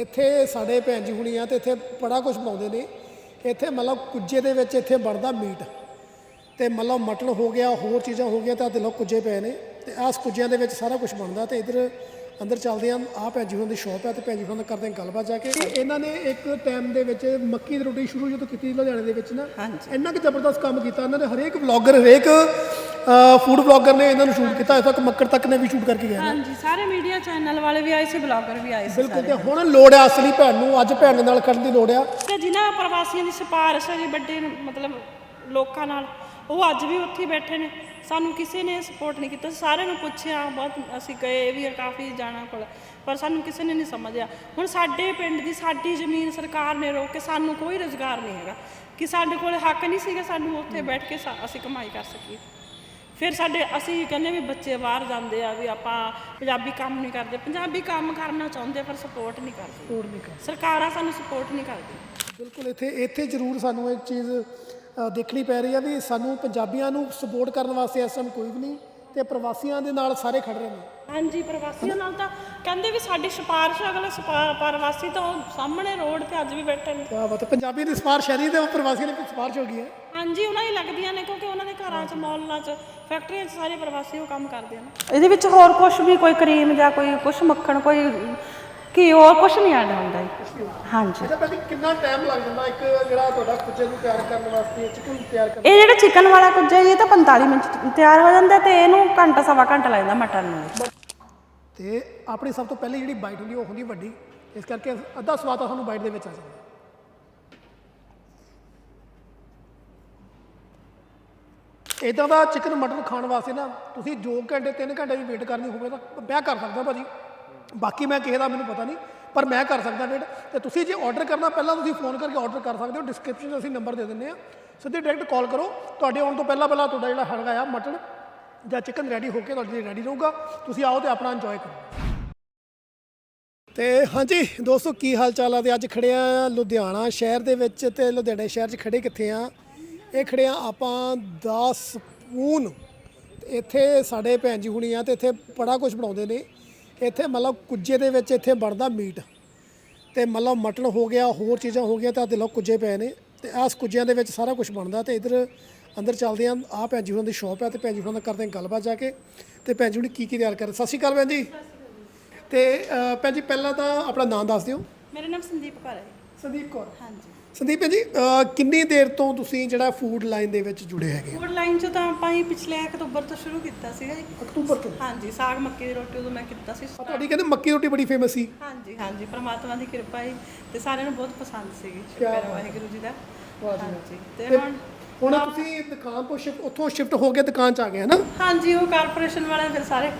ਇੱਥੇ ਸਾਡੇ ਭੈਣ ਜੀ ਹੁਣੀ ਆ ਤੇ ਇੱਥੇ ਬੜਾ ਕੁਝ ਪਾਉਂਦੇ ਨੇ। ਇੱਥੇ ਮਤਲਬ ਕੁੱਜੇ ਦੇ ਵਿੱਚ ਇੱਥੇ ਬਣਦਾ ਮੀਟ। ਤੇ ਮਤਲਬ ਮਟਨ ਹੋ ਗਿਆ, ਹੋਰ ਚੀਜ਼ਾਂ ਹੋ ਗਈਆਂ ਤਾਂ ਲੋਕ ਕੁੱਜੇ ਪਏ ਨੇ। ਤੇ ਆਸ ਕੁੱਜਿਆਂ ਦੇ ਵਿੱਚ ਸਾਰਾ ਕੁਝ ਬਣਦਾ ਤੇ ਇਧਰ ਅੰਦਰ ਚੱਲਦੇ ਆ ਆ ਭੈਣ ਜੀ ਹੁਣਾਂ ਦੀ ਸ਼ਾਪ ਹੈ ਤੇ ਭੈਣ ਜੀ ਹੁਣਾਂ ਕਰਦੇ ਗੱਲਬਾਤ ਜਾ ਕੇ। ਇਹਨਾਂ ਨੇ ਇੱਕ ਟਾਈਮ ਦੇ ਵਿੱਚ ਮੱਕੀ ਦੀ ਰੋਟੀ ਸ਼ੁਰੂ ਜਦੋਂ ਕੀਤੀ ਲੁਧਿਆਣੇ ਦੇ ਵਿੱਚ ਨਾ ਇੰਨਾ ਕਿ ਜ਼ਬਰਦਸਤ ਕੰਮ ਕੀਤਾ ਇਹਨਾਂ ਨੇ। ਹਰੇਕ ਵਲੌਗਰ ਹਰੇਕ ਫੂਡ ਵਲੌਗਰ ਨੇ ਇਹਨਾਂ ਨੂੰ ਸ਼ੂਟ ਕੀਤਾ ਇੱਥੇ ਤੱਕ ਮੱਕੜ ਤੱਕ ਨੇ ਵੀ ਸ਼ੂਟ ਕਰਕੇ ਗਏ ਹਾਂਜੀ ਸਾਰੇ ਮੀਡੀਆ ਚੈਨਲ ਵਾਲੇ ਵੀ ਆਏ ਸੀ ਬਲੌਗਰ ਵੀ ਆਏ ਸੀ ਬਿਲਕੁਲ ਤੇ ਹੁਣ ਲੋੜ ਆ ਅਸਲੀ ਭੈਣ ਨੂੰ ਅੱਜ ਭੈਣ ਦੇ ਨਾਲ ਕਰਨ ਦੀ ਲੋੜ ਆ। ਤੇ ਜਿਨ੍ਹਾਂ ਪ੍ਰਵਾਸੀਆਂ ਦੀ ਸਿਫਾਰਿਸ਼ ਹੈ ਜੀ ਵੱਡੇ ਮਤਲਬ ਲੋਕਾਂ ਨਾਲ ਉਹ ਅੱਜ ਵੀ ਉੱਥੇ ਬੈਠੇ ਨੇ। ਸਾਨੂੰ ਕਿਸੇ ਨੇ ਸਪੋਰਟ ਨਹੀਂ ਕੀਤਾ। ਸਾਰਿਆਂ ਨੂੰ ਪੁੱਛਿਆ ਬਹੁਤ ਅਸੀਂ ਗਏ ਵੀ ਆ ਕਾਫੀ ਜਾਣਾ ਕੋਲ ਪਰ ਸਾਨੂੰ ਕਿਸੇ ਨੇ ਨਹੀਂ ਸਮਝਿਆ। ਹੁਣ ਸਾਡੇ ਪਿੰਡ ਦੀ ਸਾਡੀ ਜ਼ਮੀਨ ਸਰਕਾਰ ਨੇ ਰੋਕ ਕੇ ਸਾਨੂੰ ਕੋਈ ਰੋਜ਼ਗਾਰ ਨਹੀਂ ਹੈਗਾ। ਕਿ ਸਾਡੇ ਕੋਲ ਹੱਕ ਨਹੀਂ ਸੀਗਾ ਸਾਨੂੰ ਉੱਥੇ ਬੈਠ ਕੇ ਸਾ- ਅਸੀਂ ਕਮਾਈ ਕਰ ਸਕੀਏ। ਫਿਰ ਸਾਡੇ ਅਸੀਂ ਕਹਿੰਦੇ ਵੀ ਬੱਚੇ ਬਾਹਰ ਜਾਂਦੇ ਆ ਵੀ ਆਪਾਂ ਪੰਜਾਬੀ ਕੰਮ ਨਹੀਂ ਕਰਦੇ। ਪੰਜਾਬੀ ਕੰਮ ਕਰਨਾ ਚਾਹੁੰਦੇ ਆ, ਪਰ ਸਪੋਰਟ ਨਹੀਂ ਕਰਦੇ। ਸਪੋਰਟ ਨਹੀਂ ਕਰ ਸਰਕਾਰਾਂ ਸਾਨੂੰ ਸਪੋਰਟ ਨਹੀਂ ਕਰਦੀਆਂ। ਬਿਲਕੁਲ ਇੱਥੇ ਇੱਥੇ ਜ਼ਰੂਰ ਸਾਨੂੰ ਇਹ ਚੀਜ਼ ਦੇਖਣੀ ਪੈ ਰਹੀ ਆ ਵੀ ਸਾਨੂੰ ਪੰਜਾਬੀਆਂ ਨੂੰ ਸਪੋਰਟ ਕਰਨ ਵਾਸਤੇ ਇਸ ਟਾਈਮ ਕੋਈ ਵੀ ਨਹੀਂ ਤੇ ਪ੍ਰਵਾਸੀਆਂ ਦੇ ਨਾਲ ਸਾਰੇ ਖੜ ਰਹੇ ਨੇ। ਹਾਂਜੀ ਪ੍ਰਵਾਸੀਆਂ ਨਾਲ ਤਾਂ ਕਹਿੰਦੇ ਵੀ ਸਾਡੀ ਸਿਫਾਰਿਸ਼ ਅਗਲੇ ਸਿਫਾ- ਪ੍ਰਵਾਸੀ ਤਾਂ ਉਹ ਸਾਹਮਣੇ ਰੋਡ ਤੇ ਅੱਜ ਵੀ ਬੈਠੇ ਨੇ। ਕਿਆ ਬਾਤ ਹੈ ਪੰਜਾਬੀ ਦੀ ਸਿਫਾਰਿਸ਼ ਹੈ ਨਹੀਂ ਤੇ ਉਹ ਪ੍ਰਵਾਸੀਆਂ ਦੀ ਵੀ ਸਿਫਾਰਿਸ਼ ਹੋ ਗਈ ਹੈ। ਹਾਂਜੀ ਉਹਨਾਂ ਹੀ ਲੱਗਦੀਆਂ ਨੇ ਕਿਉਂਕਿ ਉਹਨਾਂ ਦੇ ਘਰਾਂ 'ਚ ਮੌਲਾਂ 'ਚ ਫੈਕਟਰੀਆਂ 'ਚ ਸਾਰੇ ਪ੍ਰਵਾਸੀ ਉਹ ਕੰਮ ਕਰਦੇ ਨੇ। ਇਹਦੇ ਵਿੱਚ ਹੋਰ ਕੁਝ ਵੀ ਕੋਈ ਕਰੀਮ ਜਾਂ ਕੋਈ ਕੁਝ ਮੱਖਣ ਕੋਈ ਕੀ ਹੋਰ ਕੁਝ ਨਹੀਂ ਐਡ ਹੁੰਦਾ ਜੀ। ਹਾਂਜੀ। ਅੱਛਾ ਪਹਿਲੇ ਕਿੰਨਾ ਟਾਈਮ ਲੱਗ ਜਾਂਦਾ ਇੱਕ ਜਿਹੜਾ ਤੁਹਾਡਾ ਕੁੱਜੇ ਨੂੰ ਤਿਆਰ ਕਰਨ ਵਾਸਤੇ ਚਿਕਨ ਤਿਆਰ ਕਰਨ ਇਹ ਜਿਹੜਾ ਚਿਕਨ ਵਾਲਾ ਹੈ ਇਹ ਤਾਂ 45 ਮਿੰਟ 'ਚ ਤਿਆਰ ਹੋ ਜਾਂਦਾ ਤੇ ਇਹਨੂੰ ਘੰਟਾ ਸਵਾ ਘੰਟਾ ਲੱਗ ਜਾਂਦਾ ਮਟਨ ਨੂੰ। ਤੇ ਆਪਣੀ ਸਭ ਤੋਂ ਪਹਿਲੀ ਜਿਹੜੀ ਬਾਈਟ ਹੁੰਦੀ ਉਹ ਹੁੰਦੀ ਵੱਡੀ। ਇਸ ਕਰਕੇ ਅੱਧਾ ਸਵਾਦ ਤਾਂ ਸਾਨੂੰ ਬਾਈਟ ਦੇ ਵਿੱਚ ਆ ਜਾਂਦਾ। ਇਦਾਂ ਦਾ ਚਿਕਨ ਮਟਨ ਖਾਣ ਵਾਸਤੇ ਨਾ ਤੁਸੀਂ 2 ਘੰਟੇ 3 ਘੰਟੇ ਵੀ ਵੇਟ ਕਰਨੀ ਹੋਵੇ ਤਾਂ ਮੈਂ ਕਰ ਸਕਦਾ ਭਾਜੀ। ਬਾਕੀ ਮੈਂ ਕਿਸੇ ਦਾ ਮੈਨੂੰ ਪਤਾ ਨਹੀਂ, ਪਰ ਮੈਂ ਕਰ ਸਕਦਾ ਵੇਟ ਤੇ ਤੁਸੀਂ ਜੇ ਆਰਡਰ ਕਰਨਾ, ਪਹਿਲਾਂ ਤੁਸੀਂ ਫੋਨ ਕਰਕੇ ਆਰਡਰ ਕਰ ਸਕਦੇ ਹੋ। ਡਿਸਕ੍ਰਿਪਸ਼ਨ 'ਚ ਅਸੀਂ ਨੰਬਰ ਦੇ ਦਿੰਦੇ ਆ ਸਿੱਧੇ ਡਾਇਰੈਕਟ ਕਾਲ ਕਰੋ। ਤੁਹਾਡੇ ਆਉਣ ਤੋਂ ਪਹਿਲਾਂ ਪਹਿਲਾਂ ਤੁਹਾਡਾ ਜਿਹੜਾ ਹੈਗਾ ਆ ਮਟਨ ਜਾਂ ਚਿਕਨ ਰੈਡੀ ਹੋ ਕੇ ਤੁਹਾਡੇ ਲਈ ਰੈਡੀ ਰਹੂਗਾ। ਤੁਸੀਂ ਆਓ ਤੇ ਆਪਣਾ ਇੰਜੋਏ ਕਰੋ। ਤੇ ਹਾਂਜੀ, ਦੋਸਤੋ, ਕੀ ਹਾਲ ਚਾਲ ਆ? ਤੇ ਅੱਜ ਖੜੇ ਆ ਲੁਧਿਆਣਾ ਸ਼ਹਿਰ ਦੇ ਵਿੱਚ ਤੇ ਲੁਧਿਆਣੇ ਸ਼ਹਿਰ 'ਚ ਖੜੇ ਕਿੱਥੇ ਆ? ਇਹ ਖੜੇ ਆ ਆਪਾਂ 10 ਸਪੂਨ ਇੱਥੇ ਸਾਡੇ ਭੈਣ ਜੀ ਹੁਣੀ ਆ ਤੇ ਇੱਥੇ ਬੜਾ ਕੁਝ ਬਣਾਉਂਦੇ ਨੇ। ਇੱਥੇ ਮਤਲਬ ਕੁੱਜੇ ਦੇ ਵਿੱਚ ਇੱਥੇ ਬਣਦਾ ਮੀਟ। ਤੇ ਮਤਲਬ ਮਟਨ ਹੋ ਗਿਆ ਹੋਰ ਚੀਜ਼ਾਂ ਹੋ ਗਈਆਂ ਤਾਂ ਦਿਲੋਂ ਕੁੱਜੇ ਪਏ ਨੇ। ਤੇ ਆਸ ਕੁੱਜਿਆਂ ਦੇ ਵਿੱਚ ਸਾਰਾ ਕੁਝ ਬਣਦਾ ਤੇ ਇਧਰ ਅੰਦਰ ਚੱਲਦੇ ਆ ਆ ਭੈਣ ਜੀ ਹੁਣਾਂ ਦੀ ਸ਼ਾਪ ਹੈ ਤੇ ਭੈਣ ਜੀ ਹੁਣਾਂ ਨਾਲ ਕਰਦੇ ਗੱਲਬਾਤ ਜਾ ਕੇ। ਤੇ ਭੈਣ ਜੀ ਹੁਣੀ ਕੀ ਕੀ ਤਿਆਰ ਕਰ ਸਤਿ ਸ਼੍ਰੀ ਅਕਾਲ ਭੈਣ ਜੀ। ਤੇ ਅ, ਭੈਣ ਜੀ ਪਹਿਲਾਂ ਤਾਂ ਆਪਣਾ ਨਾਮ ਦੱਸ ਦਿਓ। ਮੇਰਾ ਨਾਮ ਸੰਦੀਪ ਕੌਰ ਹੈ। ਸੰਦੀਪ ਕੌਰ। ਹਾਂਜੀ। ਸੰਦੀਪ ਜੀ ਕਿੰਨੀ ਦੇਰ ਤੋਂ ਤੁਸੀਂ ਜਿਹੜਾ ਫੂਡ ਲਾਈਨ ਦੇ ਵਿੱਚ ਜੁੜੇ ਹੈਗੇ ਫੂਡ ਲਾਈਨ 'ਚ ਤਾਂ ਆਪਾਂ ਹੀ ਪਿਛਲੇ ਅਕਤੂਬਰ ਤੋਂ ਸ਼ੁਰੂ ਕੀਤਾ ਸੀਗਾ ਜੀ। ਅਕਤੂਬਰ ਤੋਂ? ਹਾਂਜੀ ਸਾਗ ਮੱਕੀ ਦੀ ਰੋਟੀ ਉਦੋਂ ਮੈਂ ਕੀਤਾ ਸੀ। ਤੁਹਾਡੀ ਕਹਿੰਦੇ ਮੱਕੀ ਰੋਟੀ ਬੜੀ ਫੇਮਸ ਸੀ। ਹਾਂਜੀ ਹਾਂਜੀ ਪ੍ਰਮਾਤਮਾ ਦੀ ਕਿਰਪਾ ਹੈ ਤੇ ਸਾਰਿਆਂ ਨੂੰ ਬਹੁਤ ਪਸੰਦ ਸੀਗੀ। ਸ਼ੁਕਰ ਵਾਹਿਗੁਰੂ ਜੀ ਦਾ। ਹਾਂਜੀ ਤੇ ਤੇ ਹੁਣ ਹੁਣ ਤੁਸੀਂ ਦੁਕਾਨ ਤੋਂ ਸ਼ਿਫਟ ਉੱਥੋਂ ਸ਼ਿਫਟ ਹੋ ਕੇ ਦੁਕਾਨ 'ਚ ਆ ਗਏ ਹਨਾ? ਹਾਂਜੀ ਉਹ ਕਾਰਪੋਰੇਸ਼ਨ ਵਾਲੇ ਫਿਰ ਸਾਰੇ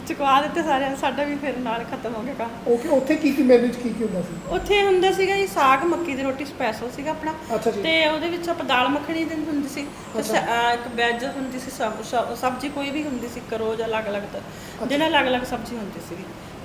ਚੁਕਵਾ ਦਿੱਤੇ ਸਾਰਿਆਂ ਨੇ, ਸਾਡਾ ਵੀ ਫਿਰ ਨਾਲ ਖਤਮ ਹੋ ਗਿਆ ਕੰਮ। ਓਕੇ ਉੱਥੇ ਕੀ ਕੀ ਮੈਨੂ 'ਚ ਕੀ ਕੀ ਹੁੰਦਾ ਸੀ? ਉੱਥੇ ਹੁੰਦਾ ਸੀਗਾ ਜੀ ਸਾਗ ਮੱਕੀ ਦੀ ਰੋਟੀ ਸਪੈਸ਼ਲ ਸੀਗਾ ਆਪਣਾ। ਅੱਛਾ ਜੀ। ਤੇ ਉਹਦੇ ਵਿੱਚ ਆਪਾਂ ਦਾਲ ਮੱਖਣੀ ਦੀ ਹੁੰਦੀ ਸੀ ਤੇ ਸ- ਅਹ ਇੱਕ ਵੈਜ ਹੁੰਦੀ ਸੀ ਸਬ- ਸ- ਸਬਜ਼ੀ ਕੋਈ ਵੀ ਹੁੰਦੀ ਸੀ ਇੱਕ ਰੋਜ਼ ਅਲੱਗ-ਅਲੱਗ ਤਰ੍ਹਾਂ ਜਿਹਨਾਂ ਅਲੱਗ-ਅਲੱਗ ਸਬਜ਼ੀ ਹੁੰਦੀ ਸੀਗੀ।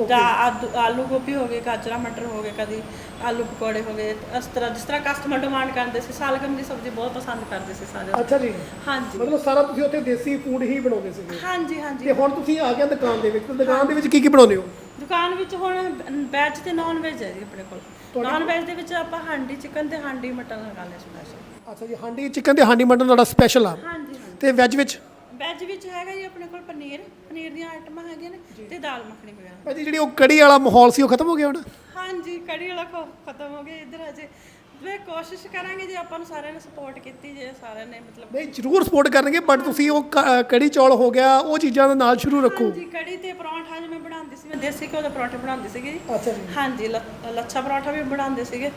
ਜਾਂ ਆਦੂ- ਆਲੂ ਗੋਭੀ ਹੋ ਗਏ ਗਾਜਰਾਂ ਮਟਰ ਹੋ ਗਏ ਕਦੀ ਆਲੂ ਪਕੌੜੇ ਹੋ ਗਏ ਇਸ ਤਰ੍ਹਾਂ ਜਿਸ ਤਰ੍ਹਾਂ ਕਸਟਮਰ ਡਿਮਾਂਡ ਕਰਦੇ ਸੀ ਸਾਲਗਮ ਦੀ ਸਬਜ਼ੀ ਬਹੁਤ ਪਸੰਦ ਕਰਦੇ ਸੀ ਸਾਰੇ। ਅੱਛਾ ਜੀ। ਹਾਂਜੀ। ਮਤਲਬ ਸਾਰਾ ਤੁਸੀਂ ਉੱਥੇ ਦੇਸੀ ਫੂਡ ਹੀ ਬਣਾਉਂਦੇ ਸੀਗੇ। ਹਾਂਜੀ ਹਾਂਜੀ। ਤੇ ਹੁਣ ਤੁਸੀਂ ਆ ਗਏ ਦੁਕਾਨ ਦੇ ਵਿੱਚ ਤੇ ਦੁਕਾਨ ਦੇ ਵਿੱਚ ਕੀ ਕੀ ਬਣਾਉਂਦੇ ਹੋ? ਦੁਕਾਨ ਵਿੱਚ ਹੁਣ ਵੈਜ ਤੇ ਨਾਨ ਵੈਜ ਹੈ ਜੀ ਆਪਣੇ ਕੋਲ। ਨਾਨ ਵੈਜ ਦੇ ਵਿੱਚ ਆਪਾਂ ਹਾਂਡੀ ਚਿਕਨ ਤੇ ਹਾਂਡੀ ਮਟਨ ਲਗਾਉਂਦੇ ਸਪੈਸ਼ਲ ਅੱਛਾ ਜੀ ਹਾਂਡੀ ਚਿਕਨ ਤੇ ਹਾਂਡੀ ਮਟਨ ਤੁਹਾਡਾ ਸਪੈਸ਼ਲ ਆ। ਹਾਂਜੀ ਹਾਂਜੀ। ਤੇ ਵੈਜ ਵਿੱਚ? ਵੈਜ ਵਿੱਚ ਹੈਗਾ ਜੀ ਆਪਣੇ ਕੋਲ ਪਨੀਰ ਪਨੀਰ ਦੀਆਂ ਆਈਟਮਾਂ ਹੈਗੀਆਂ ਨੇ ਤੇ ਦਾਲ ਮੱਖਣੀ ਵਗੈਰਾ। ਭਾਜੀ ਜਿਹੜੀ ਉਹ ਕੜੀ ਵਾਲਾ ਮਾਹੌਲ ਸੀ ਉਹ ਖਤਮ ਹੋ ਗਿਆ ਹੁਣ? ਹਾਂਜੀ ਕੜੀ ਵਾਲਾ ਖੋ- ਖਤਮ ਹੋ ਗਿਆ ਇੱਧਰ ਅਜੇ। ਵੇ ਕੋਸ਼ਿਸ਼ ਕਰਾਂਗੇ ਜੇ ਆਪਾਂ ਨੂੰ ਸਾਰਿਆਂ ਨੇ ਸਪੋਰਟ ਕੀਤੀ ਜੇ ਸਾਰਿਆਂ ਨੇ ਮਤਲਬ ਨਹੀਂ ਜ਼ਰੂਰ ਸਪੋਰਟ ਕਰਨਗੇ ਬਟ ਤੁਸੀਂ ਉਹ ਕ- ਕੜੀ ਚੌਲ ਹੋ ਗਿਆ ਉਹ ਚੀਜ਼ਾਂ ਦੇ ਨਾਲ ਸ਼ੁਰੂ ਰੱਖੋ। ਹਾਂਜੀ ਕੜੀ ਤੇ ਪਰੌਂਠਾ ਜਿਵੇਂ ਬਣਾਉਂਦੀ ਸੀ ਮੈਂ ਦੇਸੀ ਘਿਓ ਦੇ ਪਰੌਂਠੇ ਬਣਾਉਂਦੀ ਸੀਗੀ ਜੀ। ਅੱਛਾ ਜੀ। ਹਾਂਜੀ ਲ- ਲੱਛਾ ਪਰੌਂਠਾ ਵੀ ਬਣਾਉਂਦੇ ਸੀਗੇ।